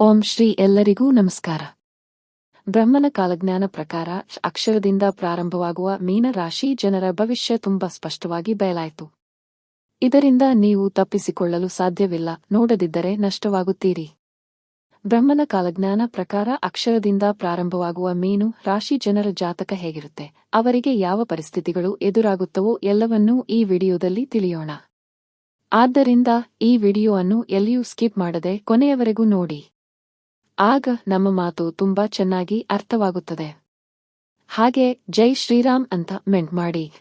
ಓಂ ಶ್ರೀ ಎಲ್ಲರಿಗೂ ನಮಸ್ಕಾರ. ಬ್ರಹ್ಮನ ಕಾಲಜ್ಞಾನ ಪ್ರಕಾರ ಅಕ್ಷರದಿಂದ ಪ್ರಾರಂಭವಾಗುವ ಮೀನ ರಾಶಿ ಜನರ ಭವಿಷ್ಯ ತುಂಬಾ ಸ್ಪಷ್ಟವಾಗಿ ಬಯಲಾಯಿತು. ಇದರಿಂದ ನೀವು ತಪ್ಪಿಸಿಕೊಳ್ಳಲು ಸಾಧ್ಯವಿಲ್ಲ, ನೋಡದಿದ್ದರೆ ನಷ್ಟವಾಗುತ್ತೀರಿ. ಬ್ರಹ್ಮನ ಕಾಲಜ್ಞಾನ ಪ್ರಕಾರ ಅಕ್ಷರದಿಂದ ಪ್ರಾರಂಭವಾಗುವ ಮೀನು ರಾಶಿ ಜನರ ಜಾತಕ ಹೇಗಿರುತ್ತೆ, ಅವರಿಗೆ ಯಾವ ಪರಿಸ್ಥಿತಿಗಳು ಎದುರಾಗುತ್ತವೋ ಎಲ್ಲವನ್ನೂ ಈ ವಿಡಿಯೋದಲ್ಲಿ ತಿಳಿಯೋಣ. ಆದ್ದರಿಂದ ಈ ವಿಡಿಯೋ ಅನ್ನು ಎಲ್ಲಿಯೂ ಸ್ಕಿಪ್ ಮಾಡದೆ ಕೊನೆಯವರೆಗೂ ನೋಡಿ. ಆಗ ನಮ್ಮ ಮಾತು ತುಂಬಾ ಚೆನ್ನಾಗಿ ಅರ್ಥವಾಗುತ್ತದೆ. ಹಾಗೆ ಜೈ ಶ್ರೀರಾಮ್ ಅಂತ ಮೆಂಟ್ ಮಾಡಿ.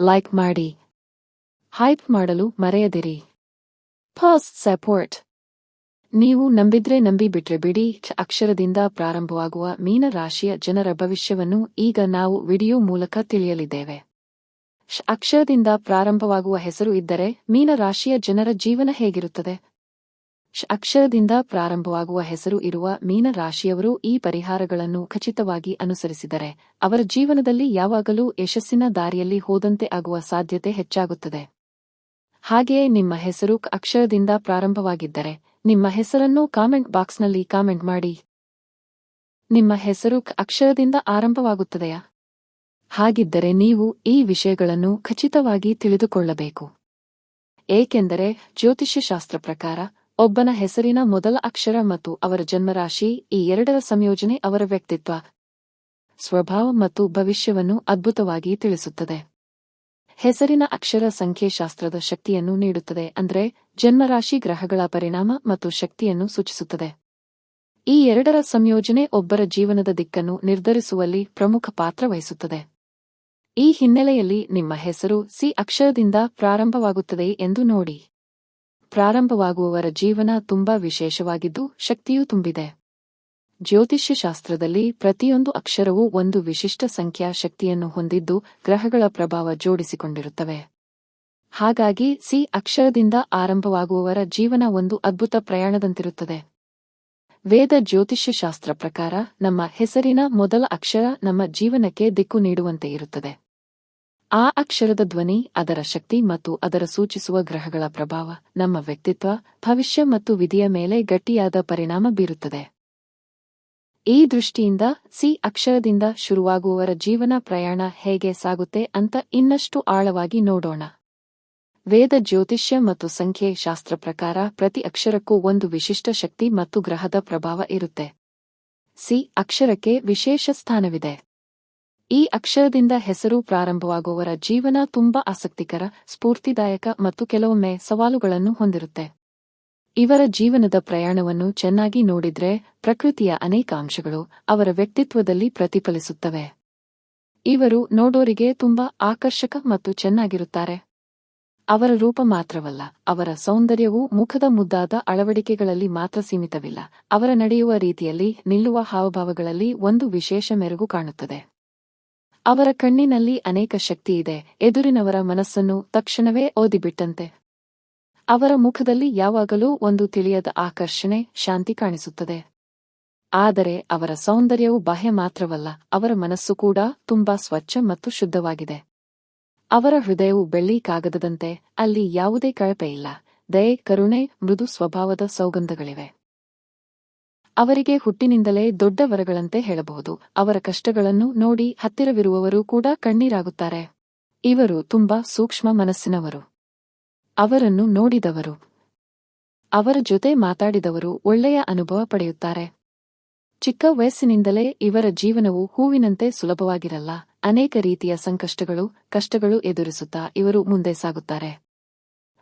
ಲೈಕ್ ಮಾಡಿ. ಹೈಪ್ ಮಾಡಲು ಮರೆಯದಿರಿ. First support. ನೀವು ನಂಬಿದ್ರೆ ನಂಬಿ ಬಿಟ್ರೆ ಬಿಡಿ ಅಕ್ಷರದಿಂದ ಪ್ರಾರಂಭವಾಗುವ ಮೀನ ರಾಶಿಯ ಜನರ ಭವಿಷ್ಯವನ್ನು ಈಗ ನಾವು ವಿಡಿಯೋ ಮೂಲಕ ತಿಳಿಯಲಿದ್ದೇವೆ. ಅಕ್ಷರದಿಂದ ಪ್ರಾರಂಭವಾಗುವ ಹೆಸರು ಇದ್ದರೆ ಮೀನ ರಾಶಿಯ ಜನರ ಜೀವನ ಹೇಗಿರುತ್ತದೆ? ಅಕ್ಷರದಿಂದ ಪ್ರಾರಂಭವಾಗುವ ಹೆಸರು ಇರುವ ಮೀನ ರಾಶಿಯವರು ಈ ಪರಿಹಾರಗಳನ್ನು ಖಚಿತವಾಗಿ ಅನುಸರಿಸಿದರೆ, ಅವರ ಜೀವನದಲ್ಲಿ ಯಾವಾಗಲೂ ಯಶಸ್ಸಿನ ದಾರಿಯಲ್ಲಿ ಹೋದಂತೆ ಆಗುವ ಸಾಧ್ಯತೆ ಹೆಚ್ಚಾಗುತ್ತದೆ. ಹಾಗೆಯೇ ನಿಮ್ಮ ಹೆಸರು ಅಕ್ಷರದಿಂದ ಪ್ರಾರಂಭವಾಗಿದ್ದರೆ, ನಿಮ್ಮ ಹೆಸರನ್ನು ಕಾಮೆಂಟ್ ಬಾಕ್ಸ್ನಲ್ಲಿ ಕಾಮೆಂಟ್ ಮಾಡಿ. ನಿಮ್ಮ ಹೆಸರು ಅಕ್ಷರದಿಂದ ಆರಂಭವಾಗುತ್ತದೆಯಾ? ಹಾಗಿದ್ದರೆ ನೀವು ಈ ವಿಷಯಗಳನ್ನು ಖಚಿತವಾಗಿ ತಿಳಿದುಕೊಳ್ಳಬೇಕು. ಏಕೆಂದರೆ ಜ್ಯೋತಿಷ್ಯಶಾಸ್ತ್ರ ಪ್ರಕಾರ ಒಬ್ಬನ ಹೆಸರಿನ ಮೊದಲ ಅಕ್ಷರ ಮತ್ತು ಅವರ ಜನ್ಮರಾಶಿ ಈ ಎರಡರ ಸಂಯೋಜನೆ ಅವರ ವ್ಯಕ್ತಿತ್ವ, ಸ್ವಭಾವ ಮತ್ತು ಭವಿಷ್ಯವನ್ನು ಅದ್ಭುತವಾಗಿ ತಿಳಿಸುತ್ತದೆ. ಹೆಸರಿನ ಅಕ್ಷರ ಸಂಖ್ಯೆಶಾಸ್ತ್ರದ ಶಕ್ತಿಯನ್ನು ನೀಡುತ್ತದೆ ಅಂದರೆ ಜನ್ಮರಾಶಿ ಗ್ರಹಗಳ ಪರಿಣಾಮ ಮತ್ತು ಶಕ್ತಿಯನ್ನು ಸೂಚಿಸುತ್ತದೆ. ಈ ಎರಡರ ಸಂಯೋಜನೆ ಒಬ್ಬರ ಜೀವನದ ದಿಕ್ಕನ್ನು ನಿರ್ಧರಿಸುವಲ್ಲಿ ಪ್ರಮುಖ ಪಾತ್ರ ವಹಿಸುತ್ತದೆ. ಈ ಹಿನ್ನೆಲೆಯಲ್ಲಿ ನಿಮ್ಮ ಹೆಸರು ಸಿ ಅಕ್ಷರದಿಂದ ಪ್ರಾರಂಭವಾಗುತ್ತದೆ ಎಂದು ನೋಡಿ. ಪ್ರಾರಂಭವಾಗುವವರ ಜೀವನ ತುಂಬಾ ವಿಶೇಷವಾಗಿದ್ದು ಶಕ್ತಿಯೂ ತುಂಬಿದೆ. ಜ್ಯೋತಿಷ್ಯಶಾಸ್ತ್ರದಲ್ಲಿ ಪ್ರತಿಯೊಂದು ಅಕ್ಷರವೂ ಒಂದು ವಿಶಿಷ್ಟ ಸಂಖ್ಯಾ ಶಕ್ತಿಯನ್ನು ಹೊಂದಿದ್ದು ಗ್ರಹಗಳ ಪ್ರಭಾವ ಜೋಡಿಸಿಕೊಂಡಿರುತ್ತವೆ. ಹಾಗಾಗಿ ಸಿ ಅಕ್ಷರದಿಂದ ಆರಂಭವಾಗುವವರ ಜೀವನ ಒಂದು ಅದ್ಭುತ ಪ್ರಯಾಣದಂತಿರುತ್ತದೆ. ವೇದ ಜ್ಯೋತಿಷ್ಯಶಾಸ್ತ್ರ ಪ್ರಕಾರ ನಮ್ಮ ಹೆಸರಿನ ಮೊದಲ ಅಕ್ಷರ ನಮ್ಮ ಜೀವನಕ್ಕೆ ದಿಕ್ಕು ನೀಡುವಂತೆ ಇರುತ್ತದೆ. ಆ ಅಕ್ಷರದ ಧ್ವನಿ, ಅದರ ಶಕ್ತಿ ಮತ್ತು ಅದರ ಸೂಚಿಸುವ ಗ್ರಹಗಳ ಪ್ರಭಾವ, ನಮ್ಮ ವ್ಯಕ್ತಿತ್ವ, ಭವಿಷ್ಯ ಮತ್ತು ವಿಧಿಯ ಮೇಲೆ ಗಟ್ಟಿಯಾದ ಪರಿಣಾಮ ಬೀರುತ್ತದೆ. ಈ ದೃಷ್ಟಿಯಿಂದ ಸಿ ಅಕ್ಷರದಿಂದ ಶುರುವಾಗುವವರ ಜೀವನ ಪ್ರಯಾಣ ಹೇಗೆ ಸಾಗುತ್ತೆ ಅಂತ ಇನ್ನಷ್ಟು ಆಳವಾಗಿ ನೋಡೋಣ. ವೇದ ಜ್ಯೋತಿಷ್ಯ ಮತ್ತು ಸಂಖ್ಯೆ ಶಾಸ್ತ್ರ ಪ್ರಕಾರ ಪ್ರತಿ ಅಕ್ಷರಕ್ಕೂ ಒಂದು ವಿಶಿಷ್ಟ ಶಕ್ತಿ ಮತ್ತು ಗ್ರಹದ ಪ್ರಭಾವ ಇರುತ್ತೆ. ಸಿ ಅಕ್ಷರಕ್ಕೆ ವಿಶೇಷ ಸ್ಥಾನವಿದೆ. ಈ ಅಕ್ಷರದಿಂದ ಹೆಸರು ಪ್ರಾರಂಭವಾಗುವವರ ಜೀವನ ತುಂಬಾ ಆಸಕ್ತಿಕರ, ಸ್ಫೂರ್ತಿದಾಯಕ ಮತ್ತು ಕೆಲವೊಮ್ಮೆ ಸವಾಲುಗಳನ್ನು ಹೊಂದಿರುತ್ತೆ. ಇವರ ಜೀವನದ ಪ್ರಯಾಣವನ್ನು ಚೆನ್ನಾಗಿ ನೋಡಿದ್ರೆ ಪ್ರಕೃತಿಯ ಅನೇಕ ಅಂಶಗಳು ಅವರ ವ್ಯಕ್ತಿತ್ವದಲ್ಲಿ ಪ್ರತಿಫಲಿಸುತ್ತವೆ. ಇವರು ನೋಡೋರಿಗೆ ತುಂಬಾ ಆಕರ್ಷಕ ಮತ್ತು ಚೆನ್ನಾಗಿರುತ್ತಾರೆ. ಅವರ ರೂಪ ಮಾತ್ರವಲ್ಲ, ಅವರ ಸೌಂದರ್ಯವು ಮುಖದ ಮುದ್ದಾದ ಅಳವಡಿಕೆಗಳಲ್ಲಿ ಮಾತ್ರ ಸೀಮಿತವಿಲ್ಲ, ಅವರ ನಡೆಯುವ ರೀತಿಯಲ್ಲಿ ನಿಲ್ಲುವ ಹಾವಭಾವಗಳಲ್ಲಿ ಒಂದು ವಿಶೇಷ ಮೆರುಗು ಕಾಣುತ್ತದೆ. ಅವರ ಕಣ್ಣಿನಲ್ಲಿ ಅನೇಕ ಶಕ್ತಿಯಿದೆ ಎದುರಿನವರ ಮನಸ್ಸನ್ನು ತಕ್ಷಣವೇ ಓದಿಬಿಟ್ಟಂತೆ. ಅವರ ಮುಖದಲ್ಲಿ ಯಾವಾಗಲೂ ಒಂದು ತಿಳಿಯದ ಆಕರ್ಷಣೆ, ಶಾಂತಿ ಕಾಣಿಸುತ್ತದೆ. ಆದರೆ ಅವರ ಸೌಂದರ್ಯವು ಬಾಹ್ಯ ಮಾತ್ರವಲ್ಲ, ಅವರ ಮನಸ್ಸು ಕೂಡ ತುಂಬಾ ಸ್ವಚ್ಛ ಮತ್ತು ಶುದ್ಧವಾಗಿದೆ. ಅವರ ಹೃದಯವು ಬೆಳ್ಳಿ ಕಾಗದದಂತೆ ಅಲ್ಲಿ ಯಾವುದೇ ಕಳಪೆಯಿಲ್ಲ ದಯೆ, ಕರುಣೆ, ಮೃದು ಸ್ವಭಾವದ ಸೌಗಂಧಗಳಿವೆ. ಅವರಿಗೆ ಹುಟ್ಟಿನಿಂದಲೇ ದೊಡ್ಡ ವರಗಳಂತೆ ಹೇಳಬಹುದು. ಅವರ ಕಷ್ಟಗಳನ್ನು ನೋಡಿ ಹತ್ತಿರವಿರುವವರು ಕೂಡ ಕಣ್ಣೀರಾಗುತ್ತಾರೆ. ಇವರು ತುಂಬಾ ಸೂಕ್ಷ್ಮ ಮನಸ್ಸಿನವರು. ಅವರನ್ನು ನೋಡಿದವರು. ಅವರ ಜೊತೆ ಮಾತಾಡಿದವರು ಒಳ್ಳೆಯ ಅನುಭವ ಪಡೆಯುತ್ತಾರೆ. ಚಿಕ್ಕ ವಯಸ್ಸಿನಿಂದಲೇ ಇವರ ಜೀವನವು ಹೂವಿನಂತೆ ಸುಲಭವಾಗಿರಲ್ಲ. ಅನೇಕ ರೀತಿಯ ಸಂಕಷ್ಟಗಳು, ಕಷ್ಟಗಳು ಎದುರಿಸುತ್ತಾ ಇವರು ಮುಂದೆ ಸಾಗುತ್ತಾರೆ.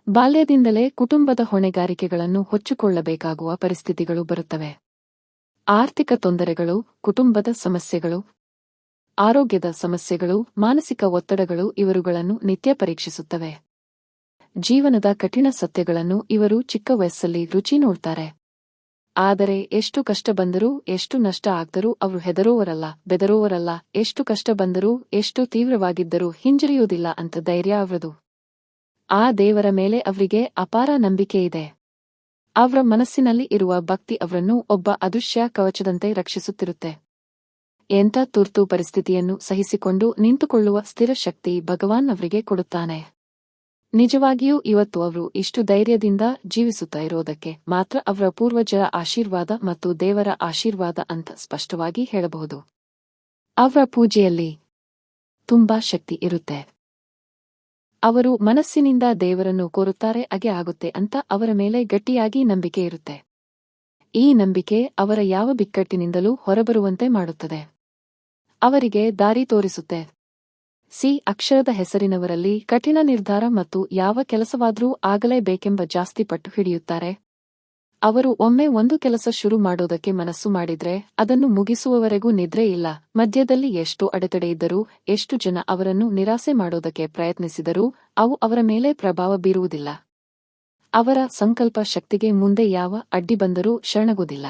ಬಾಲ್ಯದಿಂದಲೇ ಕುಟುಂಬದ ಹೊಣೆಗಾರಿಕೆಗಳನ್ನು ಹೊಚ್ಚಿಕೊಳ್ಳಬೇಕಾಗುವ ಪರಿಸ್ಥಿತಿಗಳು ಬರುತ್ತವೆ. ಆರ್ಥಿಕ ತೊಂದರೆಗಳು, ಕುಟುಂಬದ ಸಮಸ್ಯೆಗಳು, ಆರೋಗ್ಯದ ಸಮಸ್ಯೆಗಳು, ಮಾನಸಿಕ ಒತ್ತಡಗಳು ಇವರುಗಳನ್ನು ನಿತ್ಯ ಪರೀಕ್ಷಿಸುತ್ತವೆ. ಜೀವನದ ಕಠಿಣ ಸತ್ಯಗಳನ್ನು ಇವರು ಚಿಕ್ಕ ವಯಸ್ಸಲ್ಲಿ ರುಚಿ ನೋಡ್ತಾರೆ. ಆದರೆ ಎಷ್ಟು ಕಷ್ಟ ಬಂದರೂ, ಎಷ್ಟು ನಷ್ಟ ಆಗ್ದರೂ ಅವರು ಹೆದರೋವರಲ್ಲ ಬೆದರೋವರಲ್ಲ ಎಷ್ಟು ಕಷ್ಟ ಬಂದರೂ, ಎಷ್ಟು ತೀವ್ರವಾಗಿದ್ದರೂ ಹಿಂಜರಿಯುವುದಿಲ್ಲ ಅಂತ ಧೈರ್ಯ ಅವರದು. ಆ ದೇವರ ಮೇಲೆ ಅವರಿಗೆ ಅಪಾರ ನಂಬಿಕೆ ಇದೆ. ಅವರ ಮನಸ್ಸಿನಲ್ಲಿ ಇರುವ ಭಕ್ತಿ ಅವರನ್ನು ಒಬ್ಬ ಅದೃಶ್ಯ ಕವಚದಂತೆ ರಕ್ಷಿಸುತ್ತಿರುತ್ತೆ. ಎಂಥ ತುರ್ತು ಪರಿಸ್ಥಿತಿಯನ್ನು ಸಹಿಸಿಕೊಂಡು ನಿಂತುಕೊಳ್ಳುವ ಸ್ಥಿರ ಶಕ್ತಿ ಭಗವಾನ್ ಅವರಿಗೆ ಕೊಡುತ್ತಾನೆ. ನಿಜವಾಗಿಯೂ ಇವತ್ತು ಅವರು ಇಷ್ಟು ಧೈರ್ಯದಿಂದ ಜೀವಿಸುತ್ತಾ ಇರೋದಕ್ಕೆ ಮಾತ್ರ ಅವರ ಪೂರ್ವಜರ ಆಶೀರ್ವಾದ ಮತ್ತು ದೇವರ ಆಶೀರ್ವಾದ ಅಂತ ಸ್ಪಷ್ಟವಾಗಿ ಹೇಳಬಹುದು. ಅವರ ಪೂಜೆಯಲ್ಲಿ ತುಂಬಾ ಶಕ್ತಿ ಇರುತ್ತೆ. ಅವರು ಮನಸ್ಸಿನಿಂದ ದೇವರನ್ನು ಕೋರುತ್ತಾರೆ ಅಗೆ ಆಗುತ್ತೆ ಅಂತ ಅವರ ಮೇಲೆ ಗಟ್ಟಿಯಾಗಿ ನಂಬಿಕೆ ಇರುತ್ತೆ. ಈ ನಂಬಿಕೆ ಅವರ ಯಾವ ಬಿಕ್ಕಟ್ಟಿನಿಂದಲೂ ಹೊರಬರುವಂತೆ ಮಾಡುತ್ತದೆ. ಅವರಿಗೆ ದಾರಿ ತೋರಿಸುತ್ತೆ. ಸಿ. ಅಕ್ಷರದ ಹೆಸರಿನವರಲ್ಲಿ ಕಠಿಣ ನಿರ್ಧಾರ ಮತ್ತು ಯಾವ ಕೆಲಸವಾದರೂ ಆಗಲೇಬೇಕೆಂಬ ಜಾಸ್ತಿ ಪಟ್ಟು ಹಿಡಿಯುತ್ತಾರೆ. ಅವರು ಒಮ್ಮೆ ಒಂದು ಕೆಲಸ ಶುರು ಮಾಡೋದಕ್ಕೆ ಮನಸ್ಸು ಮಾಡಿದ್ರೆ ಅದನ್ನು ಮುಗಿಸುವವರೆಗೂ ನಿದ್ರೆ ಇಲ್ಲ. ಮಧ್ಯದಲ್ಲಿ ಎಷ್ಟು ಅಡೆತಡೆ ಇದ್ದರೂ, ಎಷ್ಟು ಜನ ಅವರನ್ನು ನಿರಾಸೆ ಮಾಡೋದಕ್ಕೆ ಪ್ರಯತ್ನಿಸಿದರೂ, ಅವು ಅವರ ಮೇಲೆ ಪ್ರಭಾವ ಬೀರುವುದಿಲ್ಲ. ಅವರ ಸಂಕಲ್ಪ ಶಕ್ತಿಗೆ ಮುಂದೆ ಯಾವ ಅಡ್ಡಿ ಬಂದರೂ ಶರಣಗುವುದಿಲ್ಲ.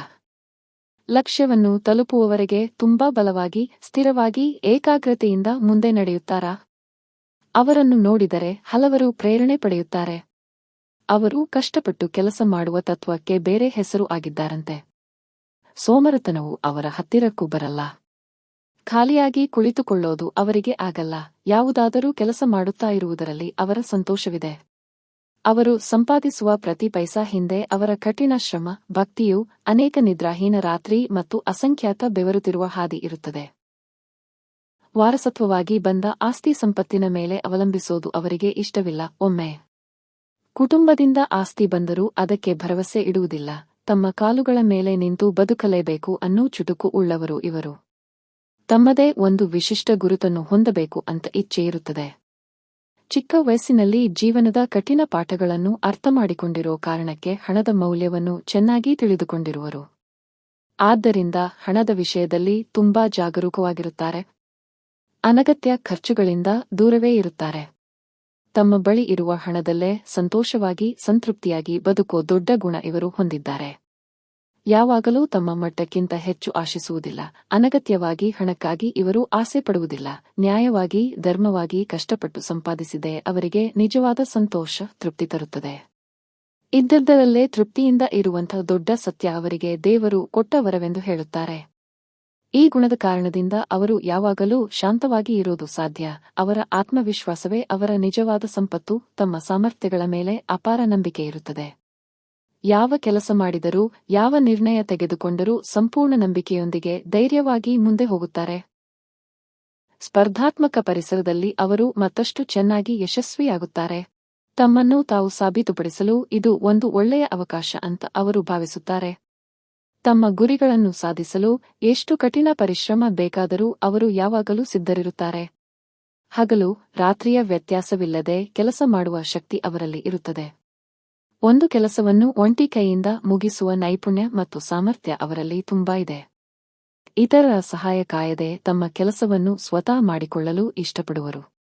ಲಕ್ಷ್ಯವನ್ನು ತಲುಪುವವರೆಗೆ ತುಂಬಾ ಬಲವಾಗಿ, ಸ್ಥಿರವಾಗಿ, ಏಕಾಗ್ರತೆಯಿಂದ ಮುಂದೆ ನಡೆಯುತ್ತಾರಾ? ಅವರನ್ನು ನೋಡಿದರೆ ಹಲವರು ಪ್ರೇರಣೆ ಪಡೆಯುತ್ತಾರೆ. ಅವರು ಕಷ್ಟಪಟ್ಟು ಕೆಲಸ ಮಾಡುವ ತತ್ವಕ್ಕೆ ಬೇರೆ ಹೆಸರು ಆಗಿದ್ದಾರಂತೆ. ಸೋಮರತನವು ಅವರ ಹತ್ತಿರಕ್ಕೂ ಬರಲ್ಲ. ಖಾಲಿಯಾಗಿ ಕುಳಿತುಕೊಳ್ಳೋದು ಅವರಿಗೆ ಆಗಲ್ಲ. ಯಾವುದಾದರೂ ಕೆಲಸ ಮಾಡುತ್ತಾ ಇರುವುದರಲ್ಲಿ ಅವರ ಸಂತೋಷವಿದೆ. ಅವರು ಸಂಪಾದಿಸುವ ಪ್ರತಿ ಪೈಸಾ ಹಿಂದೆ ಅವರ ಕಠಿಣ ಶ್ರಮ, ಭಕ್ತಿಯು ಅನೇಕ ನಿದ್ರಾಹೀನ ರಾತ್ರಿ ಮತ್ತು ಅಸಂಖ್ಯಾತ ಬೆವರುತ್ತಿರುವ ಹಾದಿ ಇರುತ್ತದೆ. ವಾರಸತ್ವವಾಗಿ ಬಂದ ಆಸ್ತಿ ಸಂಪತ್ತಿನ ಮೇಲೆ ಅವಲಂಬಿಸೋದು ಅವರಿಗೆ ಇಷ್ಟವಿಲ್ಲ. ಒಮ್ಮೆ ಕುಟುಂಬದಿಂದ ಆಸ್ತಿ ಬಂದರೂ ಅದಕ್ಕೆ ಭರವಸೆ ಇಡುವುದಿಲ್ಲ. ತಮ್ಮ ಕಾಲುಗಳ ಮೇಲೆ ನಿಂತು ಬದುಕಲೇಬೇಕು ಅನ್ನೋ ಚುಟುಕು ಉಳ್ಳವರು ಇವರು. ತಮ್ಮದೇ ಒಂದು ವಿಶಿಷ್ಟ ಗುರುತನ್ನು ಹೊಂದಬೇಕು ಅಂತ ಇಚ್ಛೆ ಇರುತ್ತದೆ. ಚಿಕ್ಕ ವಯಸ್ಸಿನಲ್ಲಿ ಜೀವನದ ಕಠಿಣ ಪಾಠಗಳನ್ನು ಅರ್ಥಮಾಡಿಕೊಂಡಿರೋ ಕಾರಣಕ್ಕೆ ಹಣದ ಮೌಲ್ಯವನ್ನು ಚೆನ್ನಾಗಿ ತಿಳಿದುಕೊಂಡಿರುವರು. ಆದ್ದರಿಂದ ಹಣದ ವಿಷಯದಲ್ಲಿ ತುಂಬಾ ಜಾಗರೂಕವಾಗಿರುತ್ತಾರೆ. ಅನಗತ್ಯ ಖರ್ಚುಗಳಿಂದ ದೂರವೇ ಇರುತ್ತಾರೆ. ತಮ್ಮ ಬಳಿ ಇರುವ ಹಣದಲ್ಲೇ ಸಂತೋಷವಾಗಿ, ಸಂತೃಪ್ತಿಯಾಗಿ ಬದುಕೋ ದೊಡ್ಡ ಗುಣ ಇವರು ಹೊಂದಿದ್ದಾರೆ. ಯಾವಾಗಲೂ ತಮ್ಮ ಮಟ್ಟಕ್ಕಿಂತ ಹೆಚ್ಚು ಆಶಿಸುವುದಿಲ್ಲ. ಅನಗತ್ಯವಾಗಿ ಹಣಕ್ಕಾಗಿ ಇವರು ಆಸೆ ಪಡುವುದಿಲ್ಲ. ನ್ಯಾಯವಾಗಿ, ಧರ್ಮವಾಗಿ ಕಷ್ಟಪಟ್ಟು ಸಂಪಾದಿಸಿದೆ ಅವರಿಗೆ ನಿಜವಾದ ಸಂತೋಷ, ತೃಪ್ತಿ ತರುತ್ತದೆ. ಇದ್ದದ್ದರಲ್ಲೇ ತೃಪ್ತಿಯಿಂದ ಇರುವಂಥ ದೊಡ್ಡ ಸತ್ಯ ಅವರಿಗೆ ದೇವರು ಕೊಟ್ಟ ವರವೆಂದು ಹೇಳುತ್ತಾರೆ. ಈ ಗುಣದ ಕಾರಣದಿಂದ ಅವರು ಯಾವಾಗಲೂ ಶಾಂತವಾಗಿ ಇರೋದು ಸಾಧ್ಯ. ಅವರ ಆತ್ಮವಿಶ್ವಾಸವೇ ಅವರ ನಿಜವಾದ ಸಂಪತ್ತು. ತಮ್ಮ ಸಾಮರ್ಥ್ಯಗಳ ಮೇಲೆ ಅಪಾರ ನಂಬಿಕೆ ಇರುತ್ತದೆ. ಯಾವ ಕೆಲಸ ಮಾಡಿದರೂ, ಯಾವ ನಿರ್ಣಯ ತೆಗೆದುಕೊಂಡರೂ ಸಂಪೂರ್ಣ ನಂಬಿಕೆಯೊಂದಿಗೆ ಧೈರ್ಯವಾಗಿ ಮುಂದೆ ಹೋಗುತ್ತಾರೆ. ಸ್ಪರ್ಧಾತ್ಮಕ ಪರಿಸರದಲ್ಲಿ ಅವರು ಮತ್ತಷ್ಟು ಚೆನ್ನಾಗಿ ಯಶಸ್ವಿಯಾಗುತ್ತಾರೆ. ತಮ್ಮನ್ನು ತಾವು ಸಾಬೀತುಪಡಿಸಲು ಇದು ಒಂದು ಒಳ್ಳೆಯ ಅವಕಾಶ ಅಂತ ಅವರು ಭಾವಿಸುತ್ತಾರೆ. ತಮ್ಮ ಗುರಿಗಳನ್ನು ಸಾಧಿಸಲು ಎಷ್ಟು ಕಠಿಣ ಪರಿಶ್ರಮ ಬೇಕಾದರೂ ಅವರು ಯಾವಾಗಲೂ ಸಿದ್ಧರಿರುತ್ತಾರೆ. ಹಗಲು ರಾತ್ರಿಯ ವ್ಯತ್ಯಾಸವಿಲ್ಲದೆ ಕೆಲಸ ಮಾಡುವ ಶಕ್ತಿ ಅವರಲ್ಲಿ ಇರುತ್ತದೆ. ಒಂದು ಕೆಲಸವನ್ನು ಒಂಟಿ ಕೈಯಿಂದ ಮುಗಿಸುವ ನೈಪುಣ್ಯ ಮತ್ತು ಸಾಮರ್ಥ್ಯ ಅವರಲ್ಲಿ ತುಂಬಾ ಇದೆ. ಇತರರ ಸಹಾಯ ಕಾಯದೆ ತಮ್ಮ ಕೆಲಸವನ್ನು ಸ್ವತಃ ಮಾಡಿಕೊಳ್ಳಲು ಇಷ್ಟಪಡುವರು.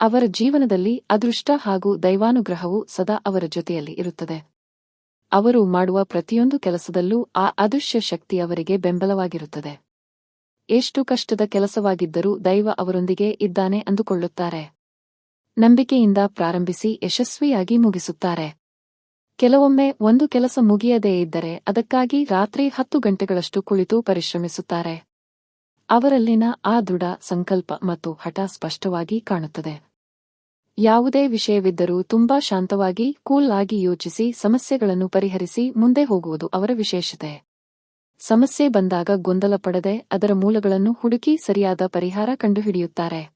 ಅವರ ಜೀವನದಲ್ಲಿ ಅದೃಷ್ಟ ಹಾಗೂ ದೈವಾನುಗ್ರಹವು ಸದಾ ಅವರ ಜೊತೆಯಲ್ಲಿ ಇರುತ್ತದೆ. ಅವರು ಮಾಡುವ ಪ್ರತಿಯೊಂದು ಕೆಲಸದಲ್ಲೂ ಆ ಅದೃಶ್ಯ ಶಕ್ತಿ ಅವರಿಗೆ ಬೆಂಬಲವಾಗಿರುತ್ತದೆ. ಎಷ್ಟು ಕಷ್ಟದ ಕೆಲಸವಾಗಿದ್ದರೂ ದೈವ ಅವರೊಂದಿಗೆ ಇದ್ದಾನೆ ಅಂದುಕೊಳ್ಳುತ್ತಾರೆ. ನಂಬಿಕೆಯಿಂದ ಪ್ರಾರಂಭಿಸಿ ಯಶಸ್ವಿಯಾಗಿ ಮುಗಿಸುತ್ತಾರೆ. ಕೆಲವೊಮ್ಮೆ ಒಂದು ಕೆಲಸ ಮುಗಿಯದೇ ಇದ್ದರೆ ಅದಕ್ಕಾಗಿ ರಾತ್ರಿ ಹತ್ತು ಗಂಟೆಗಳಷ್ಟು ಕುಳಿತು ಪರಿಶ್ರಮಿಸುತ್ತಾರೆ. ಅವರಲ್ಲಿನ ಆ ದೃಢ ಸಂಕಲ್ಪ ಮತ್ತು ಹಠ ಸ್ಪಷ್ಟವಾಗಿ ಕಾಣುತ್ತದೆ. ಯಾವುದೇ ವಿಷಯವಿದ್ದರೂ ತುಂಬಾ ಶಾಂತವಾಗಿ, ಕೂಲ್ ಆಗಿ ಯೋಚಿಸಿ, ಸಮಸ್ಯೆಗಳನ್ನು ಪರಿಹರಿಸಿ ಮುಂದೆ ಹೋಗುವುದು ಅವರ ವಿಶೇಷತೆ. ಸಮಸ್ಯೆ ಬಂದಾಗ ಗೊಂದಲ ಪಡದೆ ಅದರ ಮೂಲಗಳನ್ನು ಹುಡುಕಿ ಸರಿಯಾದ ಪರಿಹಾರ ಕಂಡುಹಿಡಿಯುತ್ತಾರೆ.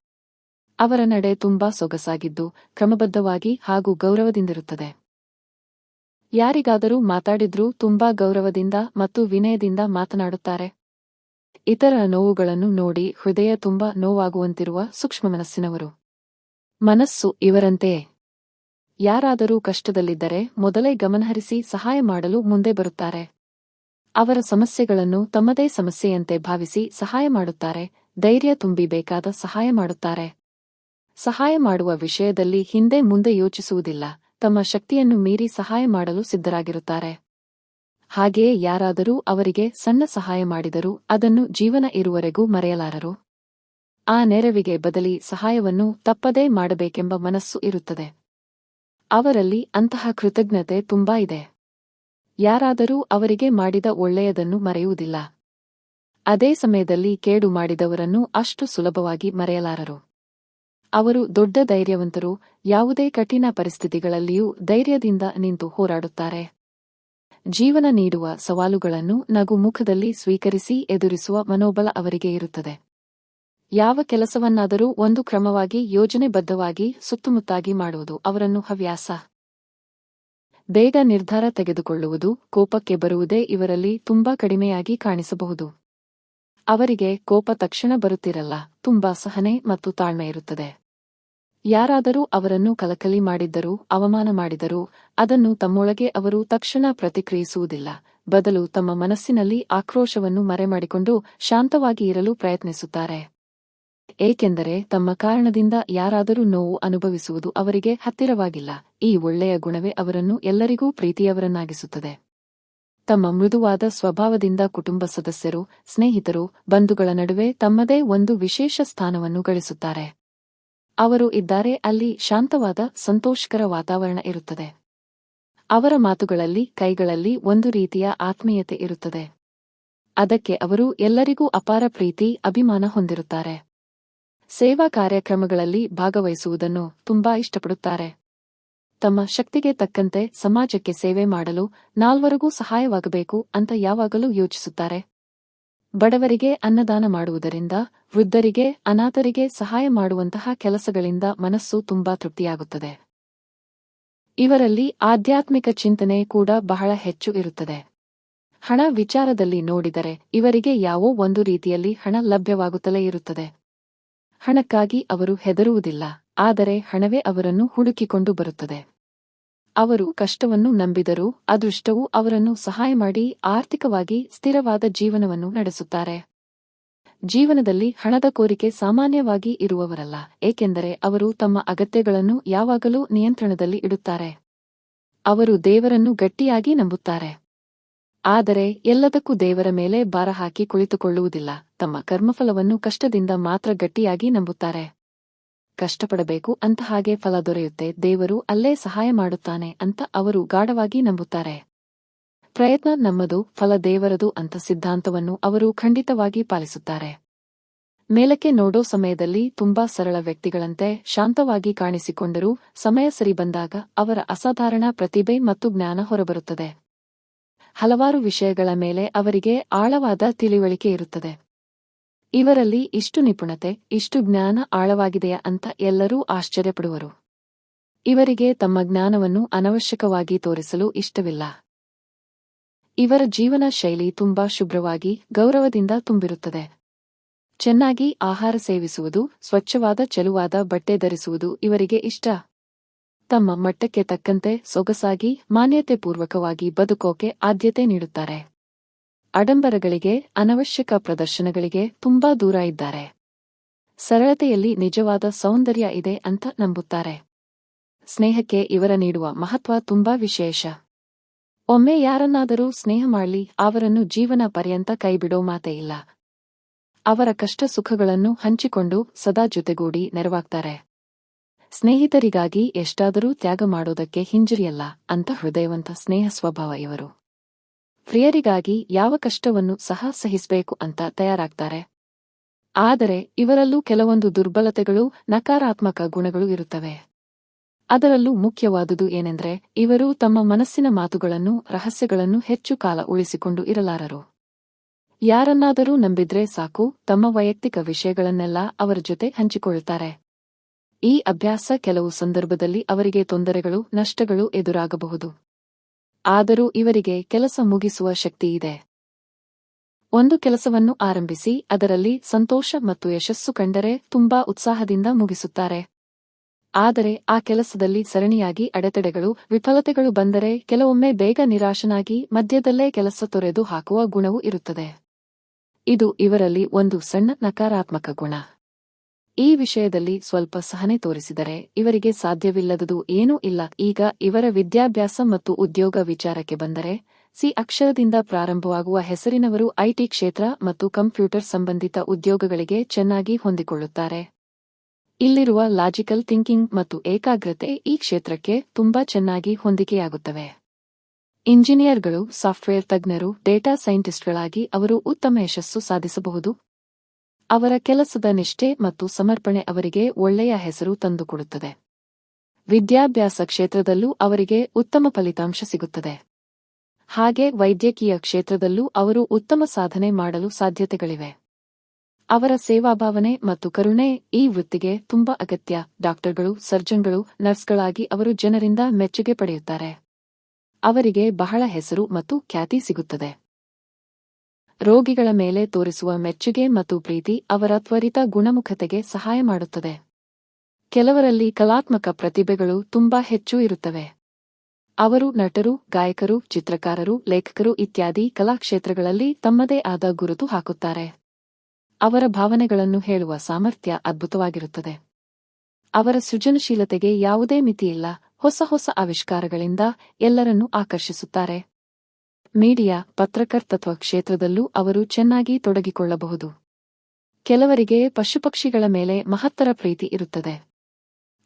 ಅವರ ನಡೆ ತುಂಬಾ ಸೊಗಸಾಗಿದ್ದು, ಕ್ರಮಬದ್ಧವಾಗಿ ಹಾಗೂ ಗೌರವದಿಂದಿರುತ್ತದೆ. ಯಾರಿಗಾದರೂ ಮಾತಾಡಿದ್ರೂ ತುಂಬಾ ಗೌರವದಿಂದ ಮತ್ತು ವಿನಯದಿಂದ ಮಾತನಾಡುತ್ತಾರೆ. ಇತರ ನೋವುಗಳನ್ನು ನೋಡಿ ಹೃದಯ ತುಂಬಾ ನೋವಾಗುವಂತಿರುವ ಸೂಕ್ಷ್ಮ ಮನಸ್ಸಿನವರು ಮನಸ್ಸು ಇವರಂತೆ. ಯಾರಾದರೂ ಕಷ್ಟದಲ್ಲಿದ್ದರೆ ಮೊದಲೇ ಗಮನಹರಿಸಿ ಸಹಾಯ ಮಾಡಲು ಮುಂದೆ ಬರುತ್ತಾರೆ. ಅವರ ಸಮಸ್ಯೆಗಳನ್ನು ತಮ್ಮದೇ ಸಮಸ್ಯೆಯಂತೆ ಭಾವಿಸಿ ಸಹಾಯ ಮಾಡುತ್ತಾರೆ, ಧೈರ್ಯ ತುಂಬಿ ಬೇಕಾದ ಸಹಾಯ ಮಾಡುತ್ತಾರೆ. ಸಹಾಯ ಮಾಡುವ ವಿಷಯದಲ್ಲಿ ಹಿಂದೆ ಮುಂದೆ ಯೋಚಿಸುವುದಿಲ್ಲ, ತಮ್ಮ ಶಕ್ತಿಯನ್ನು ಮೀರಿ ಸಹಾಯ ಮಾಡಲು ಸಿದ್ಧರಾಗಿರುತ್ತಾರೆ. ಹಾಗೆಯೇ ಯಾರಾದರೂ ಅವರಿಗೆ ಸಣ್ಣ ಸಹಾಯ ಮಾಡಿದರೂ ಅದನ್ನು ಜೀವನ ಇರುವರೆಗೂ ಮರೆಯಲಾರರು. ಆ ನೆರವಿಗೆ ಬದಲಿ ಸಹಾಯವನ್ನು ತಪ್ಪದೇ ಮಾಡಬೇಕೆಂಬ ಮನಸ್ಸು ಇರುತ್ತದೆ. ಅವರಲ್ಲಿ ಅಂತಹ ಕೃತಜ್ಞತೆ ತುಂಬಾ ಇದೆ. ಯಾರಾದರೂ ಅವರಿಗೆ ಮಾಡಿದ ಒಳ್ಳೆಯದನ್ನು ಮರೆಯುವುದಿಲ್ಲ. ಅದೇ ಸಮಯದಲ್ಲಿ ಕೇಡು ಮಾಡಿದವರನ್ನು ಅಷ್ಟು ಸುಲಭವಾಗಿ ಮರೆಯಲಾರರು. ಅವರು ದೊಡ್ಡ ಧೈರ್ಯವಂತರು, ಯಾವುದೇ ಕಠಿಣ ಪರಿಸ್ಥಿತಿಗಳಲ್ಲಿಯೂ ಧೈರ್ಯದಿಂದ ನಿಂತು ಹೋರಾಡುತ್ತಾರೆ. ಜೀವನ ನೀಡುವ ಸವಾಲುಗಳನ್ನು ನಗು ಮುಖದಲ್ಲಿ ಸ್ವೀಕರಿಸಿ ಎದುರಿಸುವ ಮನೋಬಲ ಅವರಿಗೆ ಇರುತ್ತದೆ. ಯಾವ ಕೆಲಸವನ್ನಾದರೂ ಒಂದು ಕ್ರಮವಾಗಿ ಯೋಜನೆಬದ್ಧವಾಗಿ ಸುತ್ತಮುತ್ತಾಗಿ ಮಾಡುವುದು ಅವರನ್ನು ಹವ್ಯಾಸ. ಬೇಗ ನಿರ್ಧಾರ ತೆಗೆದುಕೊಳ್ಳುವುದು, ಕೋಪಕ್ಕೆ ಬರುವುದೇ ಇವರಲ್ಲಿ ತುಂಬಾ ಕಡಿಮೆಯಾಗಿ ಕಾಣಿಸಬಹುದು. ಅವರಿಗೆ ಕೋಪ ತಕ್ಷಣ ಬರುತ್ತಿರಲ್ಲ, ತುಂಬಾ ಸಹನೆ ಮತ್ತು ತಾಳ್ಮೆ ಇರುತ್ತದೆ. ಯಾರಾದರೂ ಅವರನ್ನು ಕಲಕಲಿ ಮಾಡಿದ್ದರೂ, ಅವಮಾನ ಮಾಡಿದರೂ ಅದನ್ನು ತಮ್ಮೊಳಗೆ ಅವರು ತಕ್ಷಣ ಪ್ರತಿಕ್ರಿಯಿಸುವುದಿಲ್ಲ, ಬದಲು ತಮ್ಮ ಮನಸ್ಸಿನಲ್ಲಿ ಆಕ್ರೋಶವನ್ನು ಮರೆಮಾಡಿಕೊಂಡು ಶಾಂತವಾಗಿ ಇರಲು ಪ್ರಯತ್ನಿಸುತ್ತಾರೆ. ಏಕೆಂದರೆ ತಮ್ಮ ಕಾರಣದಿಂದ ಯಾರಾದರೂ ನೋವು ಅನುಭವಿಸುವುದು ಅವರಿಗೆ ಹತ್ತಿರವಾಗಿಲ್ಲ. ಈ ಒಳ್ಳೆಯ ಗುಣವೇ ಅವರನ್ನು ಎಲ್ಲರಿಗೂ ಪ್ರೀತಿಯವರನ್ನಾಗಿಸುತ್ತದೆ. ತಮ್ಮ ಮೃದುವಾದ ಸ್ವಭಾವದಿಂದ ಕುಟುಂಬ ಸದಸ್ಯರು, ಸ್ನೇಹಿತರು, ಬಂಧುಗಳ ನಡುವೆ ತಮ್ಮದೇ ಒಂದು ವಿಶೇಷ ಸ್ಥಾನವನ್ನು ಗಳಿಸುತ್ತಾರೆ. ಅವರು ಇದ್ದಾರೆ, ಅಲ್ಲಿ ಶಾಂತವಾದ, ಸಂತೋಷಕರ ವಾತಾವರಣ ಇರುತ್ತದೆ. ಅವರ ಮಾತುಗಳಲ್ಲಿ, ಕೈಗಳಲ್ಲಿ ಒಂದು ರೀತಿಯ ಆತ್ಮೀಯತೆ ಇರುತ್ತದೆ. ಅದಕ್ಕೆ ಅವರು ಎಲ್ಲರಿಗೂ ಅಪಾರ ಪ್ರೀತಿ, ಅಭಿಮಾನ ಹೊಂದಿರುತ್ತಾರೆ. ಸೇವಾ ಕಾರ್ಯಕ್ರಮಗಳಲ್ಲಿ ಭಾಗವಹಿಸುವುದನ್ನು ತುಂಬಾ ಇಷ್ಟಪಡುತ್ತಾರೆ. ತಮ್ಮ ಶಕ್ತಿಗೆ ತಕ್ಕಂತೆ ಸಮಾಜಕ್ಕೆ ಸೇವೆ ಮಾಡಲು ನಾಲ್ವರಿಗೂ ಸಹಾಯವಾಗಬೇಕು ಅಂತ ಯಾವಾಗಲೂ ಯೋಚಿಸುತ್ತಾರೆ. ಬಡವರಿಗೆ ಅನ್ನದಾನ ಮಾಡುವುದರಿಂದ, ವೃದ್ಧರಿಗೆ, ಅನಾಥರಿಗೆ ಸಹಾಯ ಮಾಡುವಂತಹ ಕೆಲಸಗಳಿಂದ ಮನಸ್ಸು ತುಂಬಾ ತೃಪ್ತಿಯಾಗುತ್ತದೆ. ಇವರಲ್ಲಿ ಆಧ್ಯಾತ್ಮಿಕ ಚಿಂತನೆ ಕೂಡ ಬಹಳ ಹೆಚ್ಚು ಇರುತ್ತದೆ. ಹಣ ವಿಚಾರದಲ್ಲಿ ನೋಡಿದರೆ ಇವರಿಗೆ ಯಾವೋ ಒಂದು ರೀತಿಯಲ್ಲಿ ಹಣ ಲಭ್ಯವಾಗುತ್ತಲೇ ಇರುತ್ತದೆ. ಹಣಕ್ಕಾಗಿ ಅವರು ಹೆದರುವುದಿಲ್ಲ, ಆದರೆ ಹಣವೇ ಅವರನ್ನು ಹುಡುಕಿಕೊಂಡು ಬರುತ್ತದೆ. ಅವರು ಕಷ್ಟವನ್ನು ನಂಬಿದರೂ ಅದೃಷ್ಟವು ಅವರನ್ನು ಸಹಾಯ ಮಾಡಿ ಆರ್ಥಿಕವಾಗಿ ಸ್ಥಿರವಾದ ಜೀವನವನ್ನು ನಡೆಸುತ್ತಾರೆ. ಜೀವನದಲ್ಲಿ ಹಣದ ಕೋರಿಕೆ ಸಾಮಾನ್ಯವಾಗಿ ಇರುವವರಲ್ಲ, ಏಕೆಂದರೆ ಅವರು ತಮ್ಮ ಅಗತ್ಯಗಳನ್ನು ಯಾವಾಗಲೂ ನಿಯಂತ್ರಣದಲ್ಲಿ ಇಡುತ್ತಾರೆ. ಅವರು ದೇವರನ್ನು ಗಟ್ಟಿಯಾಗಿ ನಂಬುತ್ತಾರೆ. ಆದರೆ ಎಲ್ಲದಕ್ಕೂ ದೇವರ ಮೇಲೆ ಭಾರ ಹಾಕಿ ಕುಳಿತುಕೊಳ್ಳುವುದಿಲ್ಲ. ತಮ್ಮ ಕರ್ಮಫಲವನ್ನು ಕಷ್ಟದಿಂದ ಮಾತ್ರ ಗಟ್ಟಿಯಾಗಿ ನಂಬುತ್ತಾರೆ. ಕಷ್ಟಪಡಬೇಕು ಅಂತ ಹಾಗೆ ಫಲ ದೊರೆಯುತ್ತೆ. ದೇವರು ಅಲ್ಲೇ ಸಹಾಯ ಮಾಡುತ್ತಾನೆ ಅಂತ ಅವರು ಗಾಢವಾಗಿ ನಂಬುತ್ತಾರೆ. ಪ್ರಯತ್ನ ನಮ್ಮದು, ಫಲ ದೇವರದು ಅಂತ ಸಿದ್ಧಾಂತವನ್ನು ಅವರು ಖಂಡಿತವಾಗಿ ಪಾಲಿಸುತ್ತಾರೆ. ಮೇಲಕ್ಕೆ ನೋಡೋ ಸಮಯದಲ್ಲಿ ತುಂಬಾ ಸರಳ ವ್ಯಕ್ತಿಗಳಂತೆ ಶಾಂತವಾಗಿ ಕಾಣಿಸಿಕೊಂಡರೂ ಸಮಯ ಸರಿ ಬಂದಾಗ ಅವರ ಅಸಾಧಾರಣ ಪ್ರತಿಭೆ ಮತ್ತು ಜ್ಞಾನ ಹೊರಬರುತ್ತದೆ. ಹಲವಾರು ವಿಷಯಗಳ ಮೇಲೆ ಅವರಿಗೆ ಆಳವಾದ ತಿಳಿವಳಿಕೆ ಇರುತ್ತದೆ. ಇವರಲ್ಲಿ ಇಷ್ಟು ನಿಪುಣತೆ, ಇಷ್ಟು ಜ್ಞಾನ ಆಳವಾಗಿದೆಯಾ ಅಂತ ಎಲ್ಲರೂ ಆಶ್ಚರ್ಯಪಡುವರು. ಇವರಿಗೆ ತಮ್ಮ ಜ್ಞಾನವನ್ನು ಅನವಶ್ಯಕವಾಗಿ ತೋರಿಸಲು ಇಷ್ಟವಿಲ್ಲ. ಇವರ ಜೀವನ ಶೈಲಿ ತುಂಬಾ ಶುಭ್ರವಾಗಿ, ಗೌರವದಿಂದ ತುಂಬಿರುತ್ತದೆ. ಚೆನ್ನಾಗಿ ಆಹಾರ ಸೇವಿಸುವುದು, ಸ್ವಚ್ಛವಾದ, ಚೆಲುವಾದ ಬಟ್ಟೆ ಧರಿಸುವುದು ಇವರಿಗೆ ಇಷ್ಟ. ತಮ್ಮ ಮಟ್ಟಕ್ಕೆ ತಕ್ಕಂತೆ ಸೊಗಸಾಗಿ, ಮಾನ್ಯತೆಪೂರ್ವಕವಾಗಿ ಬದುಕೋಕೆ ಆದ್ಯತೆ ನೀಡುತ್ತಾರೆ. ಆಡಂಬರಗಳಿಗೆ, ಅನವಶ್ಯಕ ಪ್ರದರ್ಶನಗಳಿಗೆ ತುಂಬಾ ದೂರ ಇದ್ದಾರೆ. ಸರಳತೆಯಲ್ಲಿ ನಿಜವಾದ ಸೌಂದರ್ಯ ಇದೆ ಅಂತ ನಂಬುತ್ತಾರೆ. ಸ್ನೇಹಕ್ಕೆ ಇವರ ನೀಡುವ ಮಹತ್ವ ತುಂಬಾ ವಿಶೇಷ. ಒಮ್ಮೆ ಯಾರನ್ನಾದರೂ ಸ್ನೇಹ ಮಾಡಲಿ, ಅವರನ್ನು ಜೀವನ ಪರ್ಯಂತ ಕೈಬಿಡೋ ಮಾತೇ ಇಲ್ಲ. ಅವರ ಕಷ್ಟ ಸುಖಗಳನ್ನು ಹಂಚಿಕೊಂಡು ಸದಾ ಜೊತೆಗೂಡಿ ನೆರವಾಗ್ತಾರೆ. ಸ್ನೇಹಿತರಿಗಾಗಿ ಎಷ್ಟಾದರೂ ತ್ಯಾಗ ಮಾಡೋದಕ್ಕೆ ಹಿಂಜರಿಯಲ್ಲ ಅಂತ ಹೃದಯವಂತ ಸ್ನೇಹ ಸ್ವಭಾವ ಇವರು. ಪ್ರಿಯರಿಗಾಗಿ ಯಾವ ಕಷ್ಟವನ್ನು ಸಹ ಸಹಿಸಬೇಕು ಅಂತ ತಯಾರಾಗ್ತಾರೆ. ಆದರೆ ಇವರಲ್ಲೂ ಕೆಲವೊಂದು ದುರ್ಬಲತೆಗಳು, ನಕಾರಾತ್ಮಕ ಗುಣಗಳು ಇರುತ್ತವೆ. ಅದರಲ್ಲೂ ಮುಖ್ಯವಾದುದು ಏನೆಂದರೆ ಇವರು ತಮ್ಮ ಮನಸ್ಸಿನ ಮಾತುಗಳನ್ನು, ರಹಸ್ಯಗಳನ್ನು ಹೆಚ್ಚು ಕಾಲ ಉಳಿಸಿಕೊಂಡು ಇರಲಾರರು. ಯಾರನ್ನಾದರೂ ನಂಬಿದ್ರೆ ಸಾಕು, ತಮ್ಮ ವೈಯಕ್ತಿಕ ವಿಷಯಗಳನ್ನೆಲ್ಲ ಅವರ ಜೊತೆ ಹಂಚಿಕೊಳ್ಳುತ್ತಾರೆ. ಈ ಅಭ್ಯಾಸ ಕೆಲವು ಸಂದರ್ಭದಲ್ಲಿ ಅವರಿಗೆ ತೊಂದರೆಗಳು, ನಷ್ಟಗಳು ಎದುರಾಗಬಹುದು. ಆದರೂ ಇವರಿಗೆ ಕೆಲಸ ಮುಗಿಸುವ ಶಕ್ತಿಯಿದೆ ಒಂದು ಕೆಲಸವನ್ನು ಆರಂಭಿಸಿ, ಅದರಲ್ಲಿ ಸಂತೋಷ ಮತ್ತು ಯಶಸ್ಸು ಕಂಡರೆ ತುಂಬಾ ಉತ್ಸಾಹದಿಂದ ಮುಗಿಸುತ್ತಾರೆ. ಆದರೆ ಆ ಕೆಲಸದಲ್ಲಿ ಸರಣಿಯಾಗಿ ಅಡೆತಡೆಗಳು, ವಿಫಲತೆಗಳು ಬಂದರೆ ಕೆಲವೊಮ್ಮೆ ಬೇಗ ನಿರಾಶನಾಗಿ ಮಧ್ಯದಲ್ಲೇ ಕೆಲಸ ತೊರೆದು ಹಾಕುವ ಗುಣವೂ ಇರುತ್ತದೆ. ಇದು ಇವರಲ್ಲಿ ಒಂದು ಸಣ್ಣ ನಕಾರಾತ್ಮಕ ಗುಣ. ಈ ವಿಷಯದಲ್ಲಿ ಸ್ವಲ್ಪ ಸಹನೆ ತೋರಿಸಿದರೆ ಇವರಿಗೆ ಸಾಧ್ಯವಿಲ್ಲದದು ಏನೂ ಇಲ್ಲ. ಈಗ ಇವರ ವಿದ್ಯಾಭ್ಯಾಸ ಮತ್ತು ಉದ್ಯೋಗ ವಿಚಾರಕ್ಕೆ ಬಂದರೆ ಸಿ ಅಕ್ಷರದಿಂದ ಪ್ರಾರಂಭವಾಗುವ ಹೆಸರಿನವರು ಐಟಿ ಕ್ಷೇತ್ರ ಮತ್ತು ಕಂಪ್ಯೂಟರ್ ಸಂಬಂಧಿತ ಉದ್ಯೋಗಗಳಿಗೆ ಚೆನ್ನಾಗಿ ಹೊಂದಿಕೊಳ್ಳುತ್ತಾರೆ. ಇಲ್ಲಿರುವ ಲಾಜಿಕಲ್ ಥಿಂಕಿಂಗ್ ಮತ್ತು ಏಕಾಗ್ರತೆ ಈ ಕ್ಷೇತ್ರಕ್ಕೆ ತುಂಬಾ ಚೆನ್ನಾಗಿ ಹೊಂದಿಕೆಯಾಗುತ್ತವೆ. ಇಂಜಿನಿಯರ್ಗಳು, ಸಾಫ್ಟ್ವೇರ್ ತಜ್ಞರು, ಡೇಟಾ ಸೈಂಟಿಸ್ಟ್ಗಳಾಗಿ ಅವರು ಉತ್ತಮ ಯಶಸ್ಸು ಸಾಧಿಸಬಹುದು. ಅವರ ಕೆಲಸದ ನಿಷ್ಠೆ ಮತ್ತು ಸಮರ್ಪಣೆ ಅವರಿಗೆ ಒಳ್ಳೆಯ ಹೆಸರು ತಂದುಕೊಡುತ್ತದೆ. ವಿದ್ಯಾಭ್ಯಾಸ ಕ್ಷೇತ್ರದಲ್ಲೂ ಅವರಿಗೆ ಉತ್ತಮ ಫಲಿತಾಂಶ ಸಿಗುತ್ತದೆ. ಹಾಗೆ ವೈದ್ಯಕೀಯ ಕ್ಷೇತ್ರದಲ್ಲೂ ಅವರು ಉತ್ತಮ ಸಾಧನೆ ಮಾಡಲು ಸಾಧ್ಯತೆಗಳಿವೆ. ಅವರ ಸೇವಾಭಾವನೆ ಮತ್ತು ಕರುಣೆ ಈ ವೃತ್ತಿಗೆ ತುಂಬಾ ಅಗತ್ಯ. ಡಾಕ್ಟರ್ಗಳು, ಸರ್ಜನ್ಗಳು, ನರ್ಸ್ಗಳಾಗಿ ಅವರು ಜನರಿಂದ ಮೆಚ್ಚುಗೆ ಪಡೆಯುತ್ತಾರೆ. ಅವರಿಗೆ ಬಹಳ ಹೆಸರು ಮತ್ತು ಖ್ಯಾತಿ ಸಿಗುತ್ತದೆ. ರೋಗಿಗಳ ಮೇಲೆ ತೋರಿಸುವ ಮೆಚ್ಚುಗೆ ಮತ್ತು ಪ್ರೀತಿ ಅವರ ತ್ವರಿತ ಗುಣಮುಖತೆಗೆ ಸಹಾಯ ಮಾಡುತ್ತದೆ. ಕೆಲವರಲ್ಲಿ ಕಲಾತ್ಮಕ ಪ್ರತಿಭೆಗಳು ತುಂಬಾ ಹೆಚ್ಚು ಇರುತ್ತವೆ. ಅವರು ನಟರು, ಗಾಯಕರು, ಚಿತ್ರಕಾರರು, ಲೇಖಕರು ಇತ್ಯಾದಿ ಕಲಾಕ್ಷೇತ್ರಗಳಲ್ಲಿ ತಮ್ಮದೇ ಆದ ಗುರುತು ಹಾಕುತ್ತಾರೆ. ಅವರ ಭಾವನೆಗಳನ್ನು ಹೇಳುವ ಸಾಮರ್ಥ್ಯ ಅದ್ಭುತವಾಗಿರುತ್ತದೆ. ಅವರ ಸೃಜನಶೀಲತೆಗೆ ಯಾವುದೇ ಮಿತಿಯಿಲ್ಲ. ಹೊಸ ಹೊಸ ಆವಿಷ್ಕಾರಗಳಿಂದ ಎಲ್ಲರನ್ನೂ ಆಕರ್ಷಿಸುತ್ತಾರೆ. ಮೀಡಿಯಾ ಪತ್ರಕರ್ತತ್ವ ಕ್ಷೇತ್ರದಲ್ಲೂ ಅವರು ಚೆನ್ನಾಗಿ ತೊಡಗಿಕೊಳ್ಳಬಹುದು. ಕೆಲವರಿಗೆ ಪಶುಪಕ್ಷಿಗಳ ಮೇಲೆ ಮಹತ್ತರ ಪ್ರೀತಿ ಇರುತ್ತದೆ.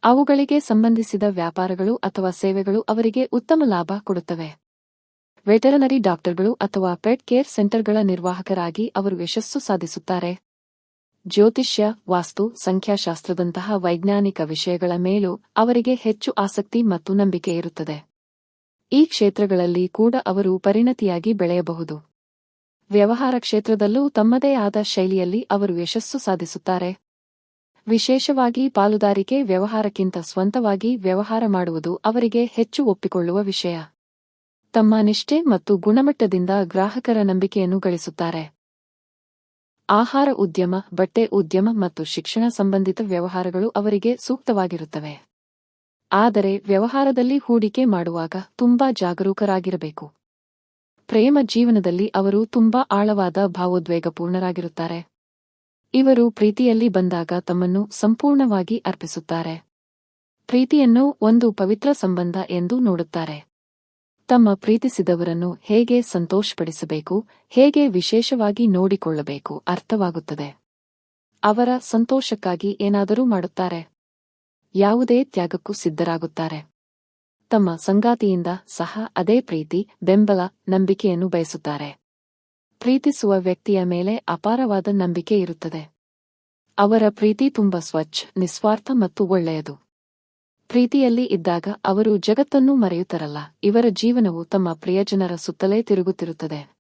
ಅವುಗಳಿಗೆ ಸಂಬಂಧಿಸಿದ ವ್ಯಾಪಾರಗಳು ಅಥವಾ ಸೇವೆಗಳು ಅವರಿಗೆ ಉತ್ತಮ ಲಾಭ ಕೊಡುತ್ತವೆ. ವೆಟರನರಿ ಡಾಕ್ಟರ್ಗಳು ಅಥವಾ ಪೆಟ್ ಕೇರ್ ಸೆಂಟರ್ಗಳ ನಿರ್ವಾಹಕರಾಗಿ ಅವರು ಯಶಸ್ಸು ಸಾಧಿಸುತ್ತಾರೆ. ಜ್ಯೋತಿಷ್ಯ, ವಾಸ್ತು, ಸಂಖ್ಯಾಶಾಸ್ತ್ರದಂತಹ ವೈಜ್ಞಾನಿಕ ವಿಷಯಗಳ ಮೇಲೂ ಅವರಿಗೆ ಹೆಚ್ಚು ಆಸಕ್ತಿ ಮತ್ತು ನಂಬಿಕೆ ಇರುತ್ತದೆ. ಈ ಕ್ಷೇತ್ರಗಳಲ್ಲಿ ಕೂಡ ಅವರು ಪರಿಣತಿಯಾಗಿ ಬೆಳೆಯಬಹುದು. ವ್ಯವಹಾರ ಕ್ಷೇತ್ರದಲ್ಲೂ ತಮ್ಮದೇ ಆದ ಶೈಲಿಯಲ್ಲಿ ಅವರು ಯಶಸ್ಸು ಸಾಧಿಸುತ್ತಾರೆ. ವಿಶೇಷವಾಗಿ ಪಾಲುದಾರಿಕೆ ವ್ಯವಹಾರಕ್ಕಿಂತ ಸ್ವಂತವಾಗಿ ವ್ಯವಹಾರ ಮಾಡುವುದು ಅವರಿಗೆ ಹೆಚ್ಚು ಒಪ್ಪಿಕೊಳ್ಳುವ ವಿಷಯ. ತಮ್ಮ ನಿಷ್ಠೆ ಮತ್ತು ಗುಣಮಟ್ಟದಿಂದ ಗ್ರಾಹಕರ ನಂಬಿಕೆಯನ್ನು ಗಳಿಸುತ್ತಾರೆ. ಆಹಾರ ಉದ್ಯಮ, ಬಟ್ಟೆ ಉದ್ಯಮ ಮತ್ತು ಶಿಕ್ಷಣ ಸಂಬಂಧಿತ ವ್ಯವಹಾರಗಳು ಅವರಿಗೆ ಸೂಕ್ತವಾಗಿರುತ್ತವೆ. ಆದರೆ ವ್ಯವಹಾರದಲ್ಲಿ ಹೂಡಿಕೆ ಮಾಡುವಾಗ ತುಂಬಾ ಜಾಗರೂಕರಾಗಿರಬೇಕು. ಪ್ರೇಮ ಜೀವನದಲ್ಲಿ ಅವರು ತುಂಬಾ ಆಳವಾದ ಭಾವೋದ್ವೇಗಪೂರ್ಣರಾಗಿರುತ್ತಾರೆ. ಇವರು ಪ್ರೀತಿಯಲ್ಲಿ ಬಂದಾಗ ತಮ್ಮನ್ನು ಸಂಪೂರ್ಣವಾಗಿ ಅರ್ಪಿಸುತ್ತಾರೆ. ಪ್ರೀತಿಯನ್ನು ಒಂದು ಪವಿತ್ರ ಸಂಬಂಧ ಎಂದು ನೋಡುತ್ತಾರೆ. ತಮ್ಮ ಪ್ರೀತಿಸಿದವರನ್ನು ಹೇಗೆ ಸಂತೋಷಪಡಿಸಬೇಕು, ಹೇಗೆ ವಿಶೇಷವಾಗಿ ನೋಡಿಕೊಳ್ಳಬೇಕು ಅರ್ಥವಾಗುತ್ತದೆ. ಅವರ ಸಂತೋಷಕ್ಕಾಗಿ ಏನಾದರೂ ಮಾಡುತ್ತಾರೆ. ಯಾವುದೇ ತ್ಯಾಗಕ್ಕೂ ಸಿದ್ಧರಾಗುತ್ತಾರೆ. ತಮ್ಮ ಸಂಗಾತಿಯಿಂದ ಸಹ ಅದೇ ಪ್ರೀತಿ, ಬೆಂಬಲ, ನಂಬಿಕೆಯನ್ನು ಬಯಸುತ್ತಾರೆ. ಪ್ರೀತಿಸುವ ವ್ಯಕ್ತಿಯ ಮೇಲೆ ಅಪಾರವಾದ ನಂಬಿಕೆ ಇರುತ್ತದೆ. ಅವರ ಪ್ರೀತಿ ತುಂಬ ಸ್ವಚ್ಛ, ನಿಸ್ವಾರ್ಥ ಮತ್ತು ಒಳ್ಳೆಯದು. ಪ್ರೀತಿಯಲ್ಲಿ ಇದ್ದಾಗ ಅವರು ಜಗತ್ತನ್ನೂ ಮರೆಯುತ್ತರಲ್ಲ, ಇವರ ಜೀವನವು ತಮ್ಮ ಪ್ರಿಯಜನರ ಸುತ್ತಲೇ ತಿರುಗುತ್ತಿರುತ್ತದೆ.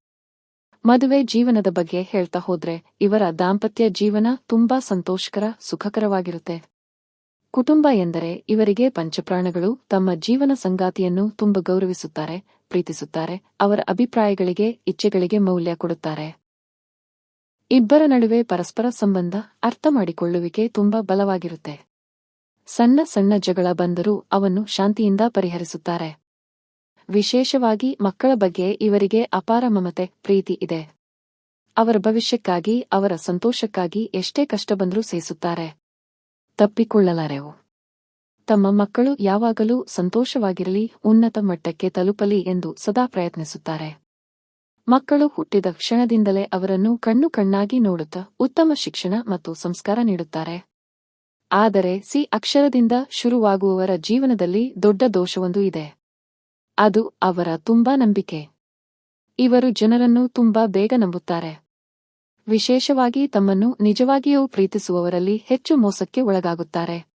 ಮದುವೆ ಜೀವನದ ಬಗ್ಗೆ ಹೇಳ್ತಾ ಹೋದ್ರೆ, ಇವರ ದಾಂಪತ್ಯ ಜೀವನ ತುಂಬಾ ಸಂತೋಷಕರ, ಸುಖಕರವಾಗಿರುತ್ತೆ. ಕುಟುಂಬ ಎಂದರೆ ಇವರಿಗೆ ಪಂಚಪ್ರಾಣಗಳು ತಮ್ಮ ಜೀವನ ಸಂಗಾತಿಯನ್ನು ತುಂಬ ಗೌರವಿಸುತ್ತಾರೆ, ಪ್ರೀತಿಸುತ್ತಾರೆ, ಅವರ ಅಭಿಪ್ರಾಯಗಳಿಗೆ, ಇಚ್ಛೆಗಳಿಗೆ ಮೌಲ್ಯ ಕೊಡುತ್ತಾರೆ. ಇಬ್ಬರ ನಡುವೆ ಪರಸ್ಪರ ಸಂಬಂಧ ಅರ್ಥ ಮಾಡಿಕೊಳ್ಳುವಿಕೆ ತುಂಬಾ ಬಲವಾಗಿರುತ್ತೆ. ಸಣ್ಣ ಸಣ್ಣ ಜಗಳ ಬಂದರೂ ಅವನ್ನು ಶಾಂತಿಯಿಂದ ಪರಿಹರಿಸುತ್ತಾರೆ. ವಿಶೇಷವಾಗಿ ಮಕ್ಕಳ ಬಗ್ಗೆ ಇವರಿಗೆ ಅಪಾರ ಮಮತೆ, ಪ್ರೀತಿ ಇದೆ. ಅವರ ಭವಿಷ್ಯಕ್ಕಾಗಿ, ಅವರ ಸಂತೋಷಕ್ಕಾಗಿ ಎಷ್ಟೇ ಕಷ್ಟ ಬಂದರೂ ಸಹಿಸುತ್ತಾರೆ ತಪ್ಪಿಕೊಳ್ಳಲಾರೆವು. ತಮ್ಮ ಮಕ್ಕಳು ಯಾವಾಗಲೂ ಸಂತೋಷವಾಗಿರಲಿ, ಉನ್ನತ ಮಟ್ಟಕ್ಕೆ ತಲುಪಲಿ ಎಂದು ಸದಾ ಪ್ರಯತ್ನಿಸುತ್ತಾರೆ. ಮಕ್ಕಳು ಹುಟ್ಟಿದ ಕ್ಷಣದಿಂದಲೇ ಅವರನ್ನು ಕಣ್ಣು ಕಣ್ಣಾಗಿ ನೋಡುತ್ತಾ ಉತ್ತಮ ಶಿಕ್ಷಣ ಮತ್ತು ಸಂಸ್ಕಾರ ನೀಡುತ್ತಾರೆ. ಆದರೆ ಸಿ ಅಕ್ಷರದಿಂದ ಶುರುವಾಗುವವರ ಜೀವನದಲ್ಲಿ ದೊಡ್ಡ ದೋಷವೊಂದು ಇದೆ. ಅದು ಅವರ ತುಂಬಾ ನಂಬಿಕೆ. ಇವರು ಜನರನ್ನು ತುಂಬಾ ಬೇಗ ನಂಬುತ್ತಾರೆ. ವಿಶೇಷವಾಗಿ ತಮ್ಮನ್ನು ನಿಜವಾಗಿಯೂ ಪ್ರೀತಿಸುವವರಲ್ಲಿ ಹೆಚ್ಚು ಮೋಸಕ್ಕೆ ಒಳಗಾಗುತ್ತಾರೆ.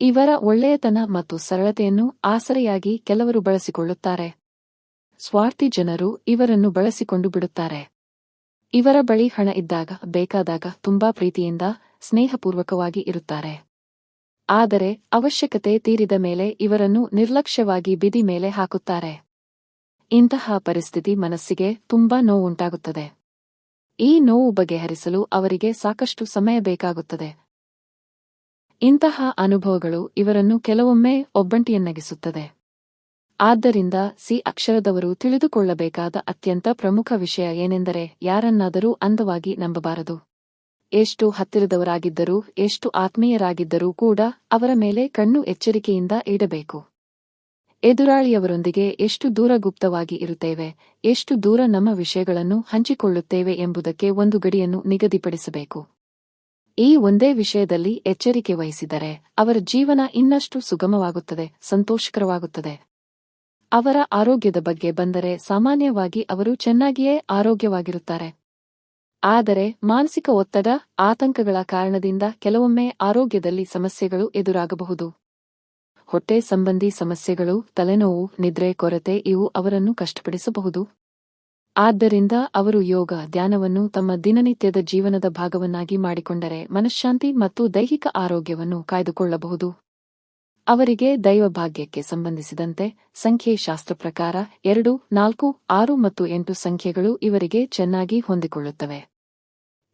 ಇವರ ಒಳ್ಳೆಯತನ ಮತ್ತು ಸರಳತೆಯನ್ನು ಆಸರೆಯಾಗಿ ಕೆಲವರು ಬಳಸಿಕೊಳ್ಳುತ್ತಾರೆ. ಸ್ವಾರ್ಥಿ ಜನರು ಇವರನ್ನು ಬಳಸಿಕೊಂಡು ಬಿಡುತ್ತಾರೆ. ಇವರ ಬಳಿ ಹಣ ಇದ್ದಾಗ, ಬೇಕಾದಾಗ ತುಂಬಾ ಪ್ರೀತಿಯಿಂದ ಸ್ನೇಹಪೂರ್ವಕವಾಗಿ ಇರುತ್ತಾರೆ. ಆದರೆ ಅವಶ್ಯಕತೆ ತೀರಿದ ಮೇಲೆ ಇವರನ್ನು ನಿರ್ಲಕ್ಷ್ಯವಾಗಿ ಬಿದಿ ಮೇಲೆ ಹಾಕುತ್ತಾರೆ. ಇಂತಹ ಪರಿಸ್ಥಿತಿ ಮನಸ್ಸಿಗೆ ತುಂಬಾ ನೋವುಂಟಾಗುತ್ತದೆ. ಈ ನೋವು ಬಗೆಹರಿಸಲು ಅವರಿಗೆ ಸಾಕಷ್ಟು ಸಮಯ ಬೇಕಾಗುತ್ತದೆ. ಇಂತಹ ಅನುಭವಗಳು ಇವರನ್ನು ಕೆಲವೊಮ್ಮೆ ಒಬ್ಬಂಟಿಯನ್ನಗಿಸುತ್ತದೆ. ಆದ್ದರಿಂದ ಸಿ ಅಕ್ಷರದವರು ತಿಳಿದುಕೊಳ್ಳಬೇಕಾದ ಅತ್ಯಂತ ಪ್ರಮುಖ ವಿಷಯ ಏನೆಂದರೆ ಯಾರನ್ನಾದರೂ ಅಂದವಾಗಿ ನಂಬಬಾರದು. ಎಷ್ಟು ಹತ್ತಿರದವರಾಗಿದ್ದರೂ, ಎಷ್ಟು ಆತ್ಮೀಯರಾಗಿದ್ದರೂ ಕೂಡ ಅವರ ಮೇಲೆ ಕಣ್ಣು ಎಚ್ಚರಿಕೆಯಿಂದ ಇಡಬೇಕು. ಎದುರಾಳಿಯವರೊಂದಿಗೆ ಎಷ್ಟು ದೂರ ಗುಪ್ತವಾಗಿ ಇರುತ್ತೇವೆ, ಎಷ್ಟು ದೂರ ನಮ್ಮ ವಿಷಯಗಳನ್ನು ಹಂಚಿಕೊಳ್ಳುತ್ತೇವೆ ಎಂಬುದಕ್ಕೆ ಒಂದು ಗಡಿಯನ್ನು ನಿಗದಿಪಡಿಸಬೇಕು. ಈ ಒಂದೇ ವಿಷಯದಲ್ಲಿ ಎಚ್ಚರಿಕೆ ವಹಿಸಿದರೆ ಅವರ ಜೀವನ ಇನ್ನಷ್ಟು ಸುಗಮವಾಗುತ್ತದೆ, ಸಂತೋಷಕರವಾಗುತ್ತದೆ. ಅವರ ಆರೋಗ್ಯದ ಬಗ್ಗೆ ಬಂದರೆ ಸಾಮಾನ್ಯವಾಗಿ ಅವರು ಚೆನ್ನಾಗಿಯೇ ಆರೋಗ್ಯವಾಗಿರುತ್ತಾರೆ. ಆದರೆ ಮಾನಸಿಕ ಒತ್ತಡ, ಆತಂಕಗಳ ಕಾರಣದಿಂದ ಕೆಲವೊಮ್ಮೆ ಆರೋಗ್ಯದಲ್ಲಿ ಸಮಸ್ಯೆಗಳು ಎದುರಾಗಬಹುದು. ಹೊಟ್ಟೆ ಸಂಬಂಧಿ ಸಮಸ್ಯೆಗಳು, ತಲೆನೋವು, ನಿದ್ರೆ, ಕೊರತೆ ಇವು ಅವರನ್ನು ಕಷ್ಟಪಡಿಸಬಹುದು. ಆದ್ದರಿಂದ ಅವರು ಯೋಗ, ಧ್ಯಾನವನ್ನು ತಮ್ಮ ದಿನನಿತ್ಯದ ಜೀವನದ ಭಾಗವನ್ನಾಗಿ ಮಾಡಿಕೊಂಡರೆ ಮನಃಶಾಂತಿ ಮತ್ತು ದೈಹಿಕ ಆರೋಗ್ಯವನ್ನು ಕಾಯ್ದುಕೊಳ್ಳಬಹುದು. ಅವರಿಗೆ ದೈವಭಾಗ್ಯಕ್ಕೆ ಸಂಬಂಧಿಸಿದಂತೆ ಸಂಖ್ಯೆ ಶಾಸ್ತ್ರ ಪ್ರಕಾರ ಎರಡು, ನಾಲ್ಕು, ಆರು ಮತ್ತು ಎಂಟು ಸಂಖ್ಯೆಗಳು ಇವರಿಗೆ ಚೆನ್ನಾಗಿ ಹೊಂದಿಕೊಳ್ಳುತ್ತವೆ.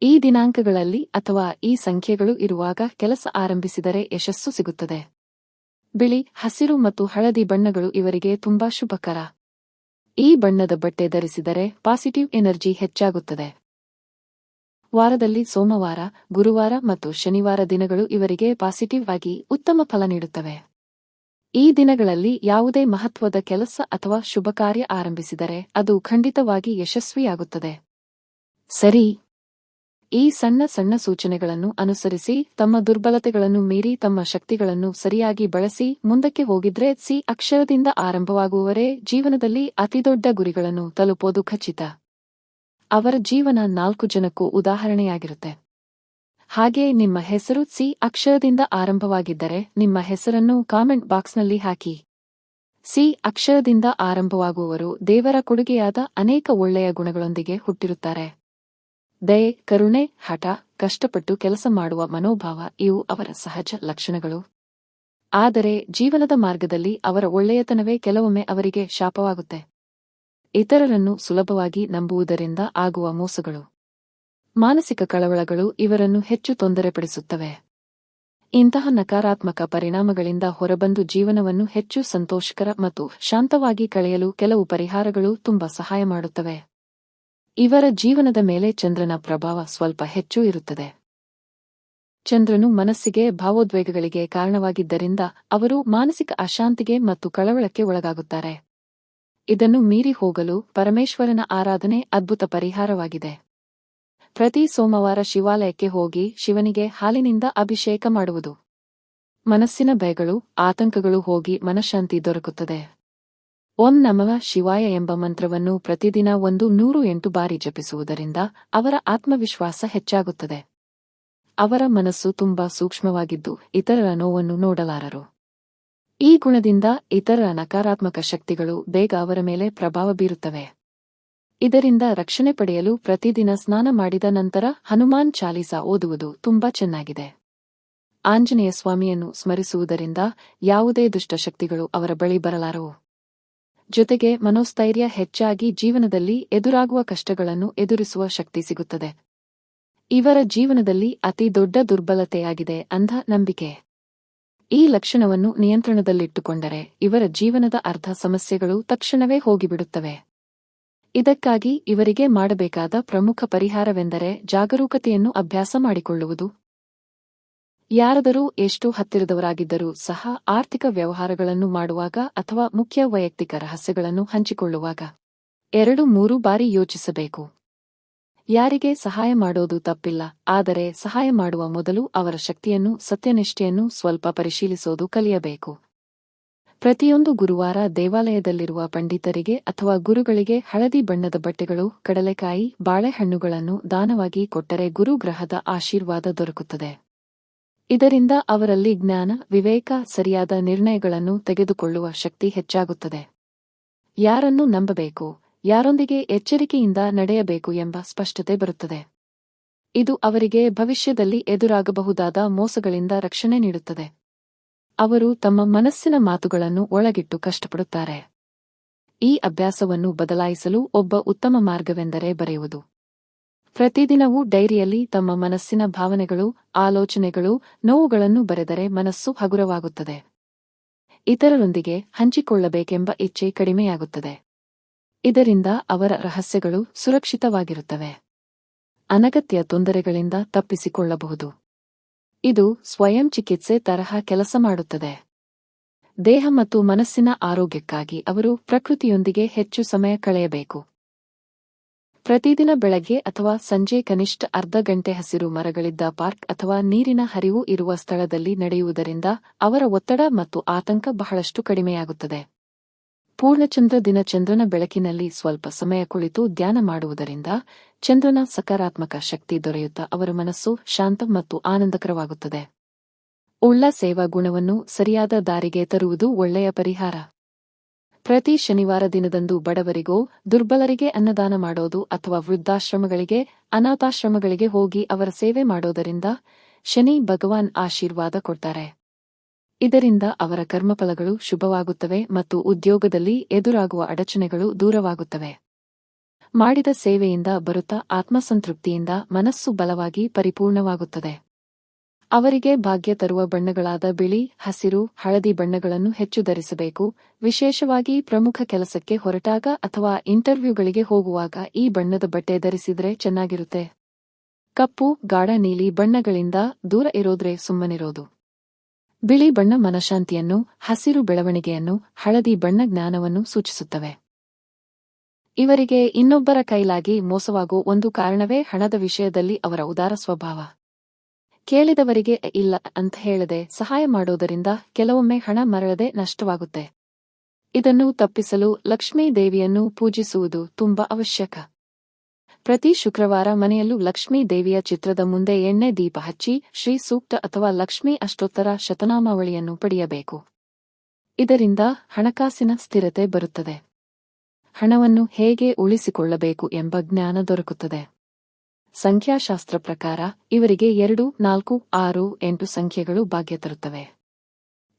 ಈ ದಿನಾಂಕಗಳಲ್ಲಿ ಅಥವಾ ಈ ಸಂಖ್ಯೆಗಳು ಇರುವಾಗ ಕೆಲಸ ಆರಂಭಿಸಿದರೆ ಯಶಸ್ಸು ಸಿಗುತ್ತದೆ. ಬಿಳಿ, ಹಸಿರು ಮತ್ತು ಹಳದಿ ಬಣ್ಣಗಳು ಇವರಿಗೆ ತುಂಬಾ ಶುಭಕರ. ಈ ಬಣ್ಣದ ಬಟ್ಟೆ ಧರಿಸಿದರೆ ಪಾಸಿಟಿವ್ ಎನರ್ಜಿ ಹೆಚ್ಚಾಗುತ್ತದೆ. ವಾರದಲ್ಲಿ ಸೋಮವಾರ, ಗುರುವಾರ ಮತ್ತು ಶನಿವಾರ ದಿನಗಳು ಇವರಿಗೆ ಪಾಸಿಟಿವ್ ಆಗಿ ಉತ್ತಮ ಫಲ ನೀಡುತ್ತವೆ. ಈ ದಿನಗಳಲ್ಲಿ ಯಾವುದೇ ಮಹತ್ವದ ಕೆಲಸ ಅಥವಾ ಶುಭ ಕಾರ್ಯ ಆರಂಭಿಸಿದರೆ ಅದು ಖಂಡಿತವಾಗಿ ಯಶಸ್ವಿಯಾಗುತ್ತದೆ. ಸರಿ. ಈ ಸಣ್ಣ ಸಣ್ಣ ಸೂಚನೆಗಳನ್ನು ಅನುಸರಿಸಿ, ತಮ್ಮ ದುರ್ಬಲತೆಗಳನ್ನು ಮೀರಿ, ತಮ್ಮ ಶಕ್ತಿಗಳನ್ನು ಸರಿಯಾಗಿ ಬಳಸಿ, ಮುಂದಕ್ಕೆ ಹೋಗಿದ್ರೆ ಸಿ ಅಕ್ಷರದಿಂದ ಆರಂಭವಾಗುವವರೇ ಜೀವನದಲ್ಲಿ ಅತಿದೊಡ್ಡ ಗುರಿಗಳನ್ನು ತಲುಪೋದು ಖಚಿತ. ಅವರ ಜೀವನ ನಾಲ್ಕು ಜನಕ್ಕೂ ಉದಾಹರಣೆಯಾಗಿರುತ್ತೆ. ಹಾಗೆ ನಿಮ್ಮ ಹೆಸರು ಸಿ ಅಕ್ಷರದಿಂದ ಆರಂಭವಾಗಿದ್ದರೆ ನಿಮ್ಮ ಹೆಸರನ್ನು ಕಾಮೆಂಟ್ ಬಾಕ್ಸ್ನಲ್ಲಿ ಹಾಕಿ. ಸಿ ಅಕ್ಷರದಿಂದ ಆರಂಭವಾಗುವವರು ದೇವರ ಕೊಡುಗೆಯಾದ ಅನೇಕ ಒಳ್ಳೆಯ ಗುಣಗಳೊಂದಿಗೆ ಹುಟ್ಟಿರುತ್ತಾರೆ. ದಯೆ, ಕರುಣೆ, ಹಠ, ಕಷ್ಟಪಟ್ಟು ಕೆಲಸ ಮಾಡುವ ಮನೋಭಾವ ಇವು ಅವರ ಸಹಜ ಲಕ್ಷಣಗಳು. ಆದರೆ ಜೀವನದ ಮಾರ್ಗದಲ್ಲಿ ಅವರ ಒಳ್ಳೆಯತನವೇ ಕೆಲವೊಮ್ಮೆ ಅವರಿಗೆ ಶಾಪವಾಗುತ್ತೆ. ಇತರರನ್ನು ಸುಲಭವಾಗಿ ನಂಬುವುದರಿಂದ ಆಗುವ ಮೋಸಗಳು. ಮಾನಸಿಕ ಕಳವಳಗಳು ಇವರನ್ನು ಹೆಚ್ಚು ತೊಂದರೆಪಡಿಸುತ್ತವೆ. ಇಂತಹ ನಕಾರಾತ್ಮಕ ಪರಿಣಾಮಗಳಿಂದ ಹೊರಬಂದು ಜೀವನವನ್ನು ಹೆಚ್ಚು ಸಂತೋಷಕರ ಮತ್ತು ಶಾಂತವಾಗಿ ಕಳೆಯಲು ಕೆಲವು ಪರಿಹಾರಗಳು ತುಂಬಾ ಸಹಾಯ ಮಾಡುತ್ತವೆ. ಇವರ ಜೀವನದ ಮೇಲೆ ಚಂದ್ರನ ಪ್ರಭಾವ ಸ್ವಲ್ಪ ಹೆಚ್ಚು ಇರುತ್ತದೆ. ಚಂದ್ರನು ಮನಸ್ಸಿಗೆ ಭಾವೋದ್ವೇಗಗಳಿಗೆ ಕಾರಣವಾಗಿದ್ದರಿಂದ ಅವರು ಮಾನಸಿಕ ಅಶಾಂತಿಗೆ ಮತ್ತು ಕಳವಳಕ್ಕೆ ಒಳಗಾಗುತ್ತಾರೆ. ಇದನ್ನು ಮೀರಿ ಹೋಗಲು ಪರಮೇಶ್ವರನ ಆರಾಧನೆ ಅದ್ಭುತ ಪರಿಹಾರವಾಗಿದೆ. ಪ್ರತಿ ಸೋಮವಾರ ಶಿವಾಲಯಕ್ಕೆ ಹೋಗಿ ಶಿವನಿಗೆ ಹಾಲಿನಿಂದ ಅಭಿಷೇಕ ಮಾಡುವುದು. ಮನಸ್ಸಿನ ಭಯಗಳು, ಆತಂಕಗಳು ಹೋಗಿ ಮನಃಶಾಂತಿ ದೊರಕುತ್ತದೆ. ಓಂ ನಮಃ ಶಿವಾಯ ಎಂಬ ಮಂತ್ರವನ್ನು ಪ್ರತಿದಿನ ಒಂದು ನೂರು ಎಂಟು ಬಾರಿ ಜಪಿಸುವುದರಿಂದ ಅವರ ಆತ್ಮವಿಶ್ವಾಸ ಹೆಚ್ಚಾಗುತ್ತದೆ. ಅವರ ಮನಸ್ಸು ತುಂಬಾ ಸೂಕ್ಷ್ಮವಾಗಿದ್ದು ಇತರರ ನೋವನ್ನು ನೋಡಲಾರರು. ಈ ಗುಣದಿಂದ ಇತರರ ನಕಾರಾತ್ಮಕ ಶಕ್ತಿಗಳು ಬೇಗ ಅವರ ಮೇಲೆ ಪ್ರಭಾವ ಬೀರುತ್ತವೆ. ಇದರಿಂದ ರಕ್ಷಣೆ ಪಡೆಯಲು ಪ್ರತಿದಿನ ಸ್ನಾನ ಮಾಡಿದ ನಂತರ ಹನುಮಾನ್ ಚಾಲೀಸ ಓದುವುದು ತುಂಬಾ ಚೆನ್ನಾಗಿದೆ. ಆಂಜನೇಯ ಸ್ವಾಮಿಯನ್ನು ಸ್ಮರಿಸುವುದರಿಂದ ಯಾವುದೇ ದುಷ್ಟಶಕ್ತಿಗಳು ಅವರ ಬಳಿ ಬರಲಾರವು. ಜೊತೆಗೆ ಮನೋಸ್ಥೈರ್ಯ ಹೆಚ್ಚಾಗಿ ಜೀವನದಲ್ಲಿ ಎದುರಾಗುವ ಕಷ್ಟಗಳನ್ನು ಎದುರಿಸುವ ಶಕ್ತಿ ಸಿಗುತ್ತದೆ. ಇವರ ಜೀವನದಲ್ಲಿ ಅತಿ ದೊಡ್ಡ ದುರ್ಬಲತೆಯಾಗಿದೆ ಅಂಧ ನಂಬಿಕೆ. ಈ ಲಕ್ಷಣವನ್ನು ನಿಯಂತ್ರಣದಲ್ಲಿಟ್ಟುಕೊಂಡರೆ ಇವರ ಜೀವನದ ಅರ್ಧ ಸಮಸ್ಯೆಗಳು ತಕ್ಷಣವೇ ಹೋಗಿಬಿಡುತ್ತವೆ. ಇದಕ್ಕಾಗಿ ಇವರಿಗೆ ಮಾಡಬೇಕಾದ ಪ್ರಮುಖ ಪರಿಹಾರವೆಂದರೆ ಜಾಗರೂಕತೆಯನ್ನು ಅಭ್ಯಾಸ ಮಾಡಿಕೊಳ್ಳುವುದು. ಯಾರಾದರೂ ಎಷ್ಟು ಹತ್ತಿರದವರಾಗಿದ್ದರೂ ಸಹ ಆರ್ಥಿಕ ವ್ಯವಹಾರಗಳನ್ನು ಮಾಡುವಾಗ ಅಥವಾ ಮುಖ್ಯ ವೈಯಕ್ತಿಕ ರಹಸ್ಯಗಳನ್ನು ಹಂಚಿಕೊಳ್ಳುವಾಗ ಎರಡು ಮೂರು ಬಾರಿ ಯೋಚಿಸಬೇಕು. ಯಾರಿಗೆ ಸಹಾಯ ಮಾಡೋದು ತಪ್ಪಿಲ್ಲ, ಆದರೆ ಸಹಾಯ ಮಾಡುವ ಮೊದಲು ಅವರ ಶಕ್ತಿಯನ್ನು, ಸತ್ಯನಿಷ್ಠೆಯನ್ನು ಸ್ವಲ್ಪ ಪರಿಶೀಲಿಸೋದು ಕಲಿಯಬೇಕು. ಪ್ರತಿಯೊಂದು ಗುರುವಾರ ದೇವಾಲಯದಲ್ಲಿರುವ ಪಂಡಿತರಿಗೆ ಅಥವಾ ಗುರುಗಳಿಗೆ ಹಳದಿ ಬಣ್ಣದ ಬಟ್ಟೆಗಳು, ಕಡಲೆಕಾಯಿ, ಬಾಳೆಹಣ್ಣುಗಳನ್ನು ದಾನವಾಗಿ ಕೊಟ್ಟರೆ ಗುರುಗ್ರಹದ ಆಶೀರ್ವಾದ ದೊರಕುತ್ತದೆ. ಇದರಿಂದ ಅವರಲ್ಲಿ ಜ್ಞಾನ, ವಿವೇಕ, ಸರಿಯಾದ ನಿರ್ಣಯಗಳನ್ನು ತೆಗೆದುಕೊಳ್ಳುವ ಶಕ್ತಿ ಹೆಚ್ಚಾಗುತ್ತದೆ. ಯಾರನ್ನು ನಂಬಬೇಕು, ಯಾರೊಂದಿಗೆ ಎಚ್ಚರಿಕೆಯಿಂದ ನಡೆಯಬೇಕು ಎಂಬ ಸ್ಪಷ್ಟತೆ ಬರುತ್ತದೆ. ಇದು ಅವರಿಗೆ ಭವಿಷ್ಯದಲ್ಲಿ ಎದುರಾಗಬಹುದಾದ ಮೋಸಗಳಿಂದ ರಕ್ಷಣೆ ನೀಡುತ್ತದೆ. ಅವರು ತಮ್ಮ ಮನಸ್ಸಿನ ಮಾತುಗಳನ್ನು ಒಳಗಿಟ್ಟು ಕಷ್ಟಪಡುತ್ತಾರೆ. ಈ ಅಭ್ಯಾಸವನ್ನು ಬದಲಾಯಿಸಲು ಒಬ್ಬ ಉತ್ತಮ ಮಾರ್ಗವೆಂದರೆ ಬರೆಯುವುದು. ಪ್ರತಿದಿನವೂ ಡೈರಿಯಲ್ಲಿ ತಮ್ಮ ಮನಸ್ಸಿನ ಭಾವನೆಗಳು, ಆಲೋಚನೆಗಳು, ನೋವುಗಳನ್ನು ಬರೆದರೆ ಮನಸ್ಸು ಹಗುರವಾಗುತ್ತದೆ. ಇತರರೊಂದಿಗೆ ಹಂಚಿಕೊಳ್ಳಬೇಕೆಂಬ ಇಚ್ಛೆ ಕಡಿಮೆಯಾಗುತ್ತದೆ. ಇದರಿಂದ ಅವರ ರಹಸ್ಯಗಳು ಸುರಕ್ಷಿತವಾಗಿರುತ್ತವೆ. ಅನಗತ್ಯ ತೊಂದರೆಗಳಿಂದ ತಪ್ಪಿಸಿಕೊಳ್ಳಬಹುದು. ಇದು ಸ್ವಯಂ ಚಿಕಿತ್ಸೆ ತರಹ ಕೆಲಸ ಮಾಡುತ್ತದೆ. ದೇಹ ಮತ್ತು ಮನಸ್ಸಿನ ಆರೋಗ್ಯಕ್ಕಾಗಿ ಅವರು ಪ್ರಕೃತಿಯೊಂದಿಗೆ ಹೆಚ್ಚು ಸಮಯ ಕಳೆಯಬೇಕು. ಪ್ರತಿದಿನ ಬೆಳಗ್ಗೆ ಅಥವಾ ಸಂಜೆ ಕನಿಷ್ಠ ಅರ್ಧ ಗಂಟೆ ಹಸಿರು ಮರಗಳಿದ್ದ ಪಾರ್ಕ್ ಅಥವಾ ನೀರಿನ ಹರಿವು ಇರುವ ಸ್ಥಳದಲ್ಲಿ ನಡೆಯುವುದರಿಂದ ಅವರ ಒತ್ತಡ ಮತ್ತು ಆತಂಕ ಬಹಳಷ್ಟು ಕಡಿಮೆಯಾಗುತ್ತದೆ. ಪೂರ್ಣಚಂದ್ರ ದಿನ ಚಂದ್ರನ ಬೆಳಕಿನಲ್ಲಿ ಸ್ವಲ್ಪ ಸಮಯ ಕುಳಿತು ಧ್ಯಾನ ಮಾಡುವುದರಿಂದ ಚಂದ್ರನ ಸಕಾರಾತ್ಮಕ ಶಕ್ತಿ ದೊರೆಯುತ್ತಾ ಅವರ ಮನಸ್ಸು ಶಾಂತ ಮತ್ತು ಆನಂದಕರವಾಗುತ್ತದೆ. ಉಳ್ಳ ಸೇವಾ ಗುಣವನ್ನು ಸರಿಯಾದ ದಾರಿಗೆ ತರುವುದು ಒಳ್ಳೆಯ ಪರಿಹಾರ. ಪ್ರತಿ ಶನಿವಾರ ದಿನದಂದು ಬಡವರಿಗೋ, ದುರ್ಬಲರಿಗೆ ಅನ್ನದಾನ ಮಾಡೋದು ಅಥವಾ ವೃದ್ಧಾಶ್ರಮಗಳಿಗೆ, ಅನಾಥಾಶ್ರಮಗಳಿಗೆ ಹೋಗಿ ಅವರ ಸೇವೆ ಮಾಡೋದರಿಂದ ಶನಿ ಭಗವಾನ್ ಆಶೀರ್ವಾದ ಕೊಡ್ತಾರೆ. ಇದರಿಂದ ಅವರ ಕರ್ಮಫಲಗಳು ಶುಭವಾಗುತ್ತವೆ ಮತ್ತು ಉದ್ಯೋಗದಲ್ಲಿ ಎದುರಾಗುವ ಅಡಚಣೆಗಳು ದೂರವಾಗುತ್ತವೆ. ಮಾಡಿದ ಸೇವೆಯಿಂದ ಬರುತ್ತಾ ಆತ್ಮಸಂತೃಪ್ತಿಯಿಂದ ಮನಸ್ಸು ಬಲವಾಗಿ ಪರಿಪೂರ್ಣವಾಗುತ್ತದೆ. ಅವರಿಗೆ ಭಾಗ್ಯ ತರುವ ಬಣ್ಣಗಳಾದ ಬಿಳಿ, ಹಸಿರು, ಹಳದಿ ಬಣ್ಣಗಳನ್ನು ಹೆಚ್ಚು ಧರಿಸಬೇಕು. ವಿಶೇಷವಾಗಿ ಪ್ರಮುಖ ಕೆಲಸಕ್ಕೆ ಹೊರಟಾಗ ಅಥವಾ ಇಂಟರ್ವ್ಯೂಗಳಿಗೆ ಹೋಗುವಾಗ ಈ ಬಣ್ಣದ ಬಟ್ಟೆ ಧರಿಸಿದ್ರೆ ಚೆನ್ನಾಗಿರುತ್ತೆ. ಕಪ್ಪು, ಗಾಢ, ನೀಲಿ ಬಣ್ಣಗಳಿಂದ ದೂರ ಇರೋದ್ರೆ ಸುಮ್ಮನಿರೋದು. ಬಿಳಿ ಬಣ್ಣ ಮನಶಾಂತಿಯನ್ನು, ಹಸಿರು ಬೆಳವಣಿಗೆಯನ್ನು, ಹಳದಿ ಬಣ್ಣ ಜ್ಞಾನವನ್ನು ಸೂಚಿಸುತ್ತವೆ. ಇವರಿಗೆ ಇನ್ನೊಬ್ಬರ ಕೈಲಾಗಿ ಮೋಸವಾಗೋ ಒಂದು ಕಾರಣವೇ ಹಣದ ವಿಷಯದಲ್ಲಿ ಅವರ ಉದಾರ ಸ್ವಭಾವ. ಕೇಳಿದವರಿಗೆ ಇಲ್ಲ ಅಂತ ಹೇಳದೆ ಸಹಾಯ ಮಾಡೋದರಿಂದ ಕೆಲವೊಮ್ಮೆ ಹಣ ಮರಳದೆ ನಷ್ಟವಾಗುತ್ತೆ. ಇದನ್ನು ತಪ್ಪಿಸಲು ಲಕ್ಷ್ಮೀ ದೇವಿಯನ್ನು ಪೂಜಿಸುವುದು ತುಂಬಾ ಅವಶ್ಯಕ. ಪ್ರತಿ ಶುಕ್ರವಾರ ಮನೆಯಲ್ಲೂ ಲಕ್ಷ್ಮೀ ದೇವಿಯ ಚಿತ್ರದ ಮುಂದೆ ಎಣ್ಣೆ ದೀಪ ಹಚ್ಚಿ ಶ್ರೀ ಸೂಕ್ತ ಅಥವಾ ಲಕ್ಷ್ಮೀ ಅಷ್ಟೋತ್ತರ ಶತನಾಮಾವಳಿಯನ್ನು ಪಡೆಯಬೇಕು. ಇದರಿಂದ ಹಣಕಾಸಿನ ಸ್ಥಿರತೆ ಬರುತ್ತದೆ. ಹಣವನ್ನು ಹೇಗೆ ಉಳಿಸಿಕೊಳ್ಳಬೇಕು ಎಂಬ ಜ್ಞಾನ ದೊರಕುತ್ತದೆ. ಸಂಖ್ಯಾಶಾಸ್ತ್ರ ಪ್ರಕಾರ ಇವರಿಗೆ ಎರಡು, ನಾಲ್ಕು, ಆರು, ಎಂಟು ಸಂಖ್ಯೆಗಳು ಭಾಗ್ಯ ತರುತ್ತವೆ.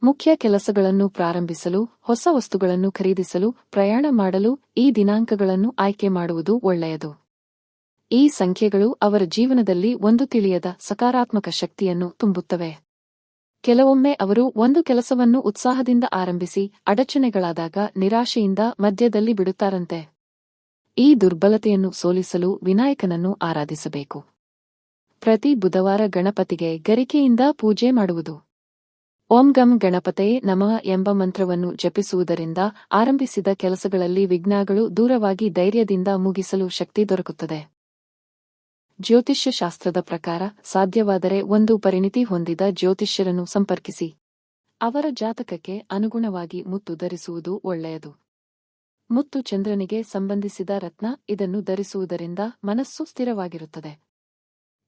ಮುಖ್ಯ ಕೆಲಸಗಳನ್ನು ಪ್ರಾರಂಭಿಸಲು, ಹೊಸ ವಸ್ತುಗಳನ್ನು ಖರೀದಿಸಲು, ಪ್ರಯಾಣ ಮಾಡಲು, ಈ ದಿನಾಂಕಗಳನ್ನು ಆಯ್ಕೆ ಮಾಡುವುದು ಒಳ್ಳೆಯದು. ಈ ಸಂಖ್ಯೆಗಳು ಅವರ ಜೀವನದಲ್ಲಿ ಒಂದು ತಿಳಿಯದ ಸಕಾರಾತ್ಮಕ ಶಕ್ತಿಯನ್ನು ತುಂಬುತ್ತವೆ. ಕೆಲವೊಮ್ಮೆ ಅವರು ಒಂದು ಕೆಲಸವನ್ನು ಉತ್ಸಾಹದಿಂದ ಆರಂಭಿಸಿ, ಅಡಚಣೆಗಳಾದಾಗ ನಿರಾಶೆಯಿಂದ ಮಧ್ಯದಲ್ಲಿ ಬಿಡುತ್ತಾರಂತೆ. ಈ ದುರ್ಬಲತೆಯನ್ನು ಸೋಲಿಸಲು ವಿನಾಯಕನನ್ನು ಆರಾಧಿಸಬೇಕು. ಪ್ರತಿ ಬುಧವಾರ ಗಣಪತಿಗೆ ಗರಿಕೆಯಿಂದ ಪೂಜೆ ಮಾಡುವುದು. ಓಂ ಗಂ ಗಣಪತೆಯೇ ನಮಃ ಎಂಬ ಮಂತ್ರವನ್ನು ಜಪಿಸುವುದರಿಂದ ಆರಂಭಿಸಿದ ಕೆಲಸಗಳಲ್ಲಿ ವಿಘ್ನಗಳು ದೂರವಾಗಿ ಧೈರ್ಯದಿಂದ ಮುಗಿಸಲು ಶಕ್ತಿ ದೊರಕುತ್ತದೆ. ಜ್ಯೋತಿಷ್ಯ ಶಾಸ್ತ್ರದ ಪ್ರಕಾರ ಸಾಧ್ಯವಾದರೆ ಒಂದು ಪರಿಣಿತಿ ಹೊಂದಿದ ಜ್ಯೋತಿಷ್ಯರನ್ನು ಸಂಪರ್ಕಿಸಿ. ಅವರ ಜಾತಕಕ್ಕೆ ಅನುಗುಣವಾಗಿ ಮುತ್ತು ಧರಿಸುವುದು ಒಳ್ಳೆಯದು. ಮುತ್ತು ಚಂದ್ರನಿಗೆ ಸಂಬಂಧಿಸಿದ ರತ್ನ ಇದನ್ನು ಧರಿಸುವುದರಿಂದ ಮನಸ್ಸು ಸ್ಥಿರವಾಗಿರುತ್ತದೆ.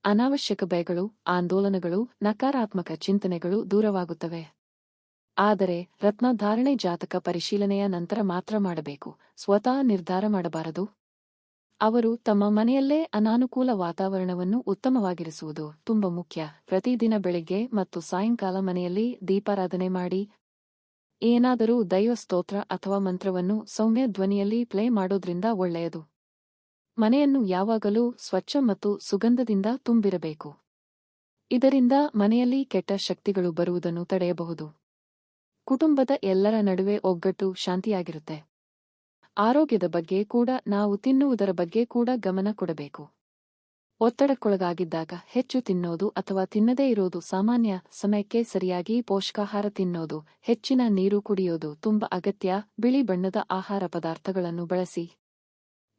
ಅನಾವಶ್ಯಕ ಭಯಗಳು, ಆಂದೋಲನಗಳು, ನಕಾರಾತ್ಮಕ ಚಿಂತನೆಗಳು ದೂರವಾಗುತ್ತವೆ. ಆದರೆ ರತ್ನ ಧಾರಣೆ ಜಾತಕ ಪರಿಶೀಲನೆಯ ನಂತರ ಮಾತ್ರ ಮಾಡಬೇಕು, ಸ್ವತಃ ನಿರ್ಧಾರ ಮಾಡಬಾರದು. ಅವರು ತಮ್ಮ ಮನೆಯಲ್ಲೇ ಅನಾನುಕೂಲ ವಾತಾವರಣವನ್ನು ಉತ್ತಮವಾಗಿರಿಸುವುದು ತುಂಬ ಮುಖ್ಯ. ಪ್ರತಿದಿನ ಬೆಳಿಗ್ಗೆ ಮತ್ತು ಸಾಯಂಕಾಲ ಮನೆಯಲ್ಲಿ ದೀಪಾರಾಧನೆ ಮಾಡಿ ಏನಾದರೂ ದೈವ ಸ್ತೋತ್ರ ಅಥವಾ ಮಂತ್ರವನ್ನು ಸೌಮ್ಯ ಧ್ವನಿಯಲ್ಲಿ ಪ್ಲೇ ಮಾಡೋದ್ರಿಂದ ಒಳ್ಳೆಯದು. ಮನೆಯನ್ನು ಯಾವಾಗಲೂ ಸ್ವಚ್ಛ ಮತ್ತು ಸುಗಂಧದಿಂದ ತುಂಬಿರಬೇಕು. ಇದರಿಂದ ಮನೆಯಲ್ಲಿ ಕೆಟ್ಟ ಶಕ್ತಿಗಳು ಬರುವುದನ್ನು ತಡೆಯಬಹುದು. ಕುಟುಂಬದ ಎಲ್ಲರ ನಡುವೆ ಒಗ್ಗಟ್ಟು ಶಾಂತಿಯಾಗಿರುತ್ತೆ. ಆರೋಗ್ಯದ ಬಗ್ಗೆ ಕೂಡ ನಾವು ತಿನ್ನುವುದರ ಬಗ್ಗೆ ಕೂಡ ಗಮನ ಕೊಡಬೇಕು. ಒತ್ತಡಕ್ಕೊಳಗಾಗಿದ್ದಾಗ ಹೆಚ್ಚು ತಿನ್ನೋದು ಅಥವಾ ತಿನ್ನದೇ ಇರೋದು ಸಾಮಾನ್ಯ ಸಮಯಕ್ಕೆ ಸರಿಯಾಗಿ ಪೋಷಕಾಹಾರ ತಿನ್ನೋದು, ಹೆಚ್ಚಿನ ನೀರು ಕುಡಿಯೋದು, ತುಂಬ ಅಗತ್ಯ ಬಿಳಿ ಬಣ್ಣದ ಆಹಾರ ಪದಾರ್ಥಗಳನ್ನು ಬಳಸಿ.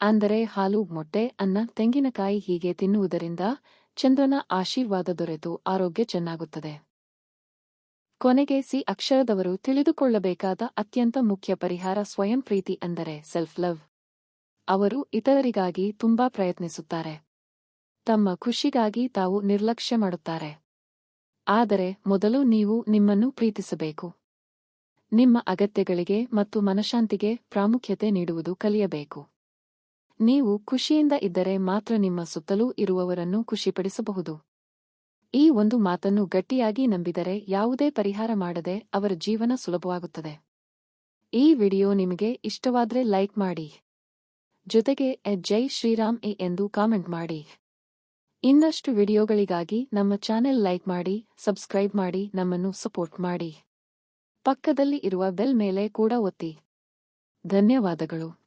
ಅಂದರೆ ಹಾಲು, ಮೊಟ್ಟೆ, ಅನ್ನ, ತೆಂಗಿನಕಾಯಿ ಹೀಗೆ ತಿನ್ನುವುದರಿಂದ ಚಂದ್ರನ ಆಶೀರ್ವಾದ ದೊರೆತು, ಆರೋಗ್ಯ ಚೆನ್ನಾಗುತ್ತದೆ. ಕೊನೆಗೆ ಸಿ ಅಕ್ಷರದವರು ತಿಳಿದುಕೊಳ್ಳಬೇಕಾದ ಅತ್ಯಂತ ಮುಖ್ಯ ಪರಿಹಾರ ಸ್ವಯಂ ಪ್ರೀತಿ ಅಂದರೆ ಸೆಲ್ಫ್ ಲವ್. ಅವರು ಇತರರಿಗಾಗಿ ತುಂಬಾ ಪ್ರಯತ್ನಿಸುತ್ತಾರೆ. ತಮ್ಮ ಖುಷಿಗಾಗಿ ತಾವು ನಿರ್ಲಕ್ಷ್ಯ ಮಾಡುತ್ತಾರೆ. ಆದರೆ ಮೊದಲು ನೀವು ನಿಮ್ಮನ್ನು ಪ್ರೀತಿಸಬೇಕು. ನಿಮ್ಮ ಅಗತ್ಯಗಳಿಗೆ ಮತ್ತು ಮನಶಾಂತಿಗೆ ಪ್ರಾಮುಖ್ಯತೆ ನೀಡುವುದು ಕಲಿಯಬೇಕು. ನೀವು ಖುಷಿಯಿಂದ ಇದ್ದರೆ ಮಾತ್ರ ನಿಮ್ಮ ಸುತ್ತಲೂ ಇರುವವರನ್ನು ಖುಷಿಪಡಿಸಬಹುದು. ಈ ಒಂದು ಮಾತನ್ನು ಗಟ್ಟಿಯಾಗಿ ನಂಬಿದರೆ ಯಾವುದೇ ಪರಿಹಾರ ಮಾಡದೆ ಅವರ ಜೀವನ ಸುಲಭವಾಗುತ್ತದೆ. ಈ ವಿಡಿಯೋ ನಿಮಗೆ ಇಷ್ಟವಾದರೆ ಲೈಕ್ ಮಾಡಿ. ಜೊತೆಗೆ ಜೈ ಶ್ರೀರಾಮ್ ಎ ಎಂದು ಕಾಮೆಂಟ್ ಮಾಡಿ. ಇನ್ನಷ್ಟು ವಿಡಿಯೋಗಳಿಗಾಗಿ ನಮ್ಮ ಚಾನೆಲ್ ಲೈಕ್ ಮಾಡಿ, ಸಬ್ಸ್ಕ್ರೈಬ್ ಮಾಡಿ, ನಮ್ಮನ್ನು ಸಪೋರ್ಟ್ ಮಾಡಿ. ಪಕ್ಕದಲ್ಲಿ ಇರುವ ಬೆಲ್ ಮೇಲೆ ಕೂಡ ಒತ್ತಿ. ಧನ್ಯವಾದಗಳು.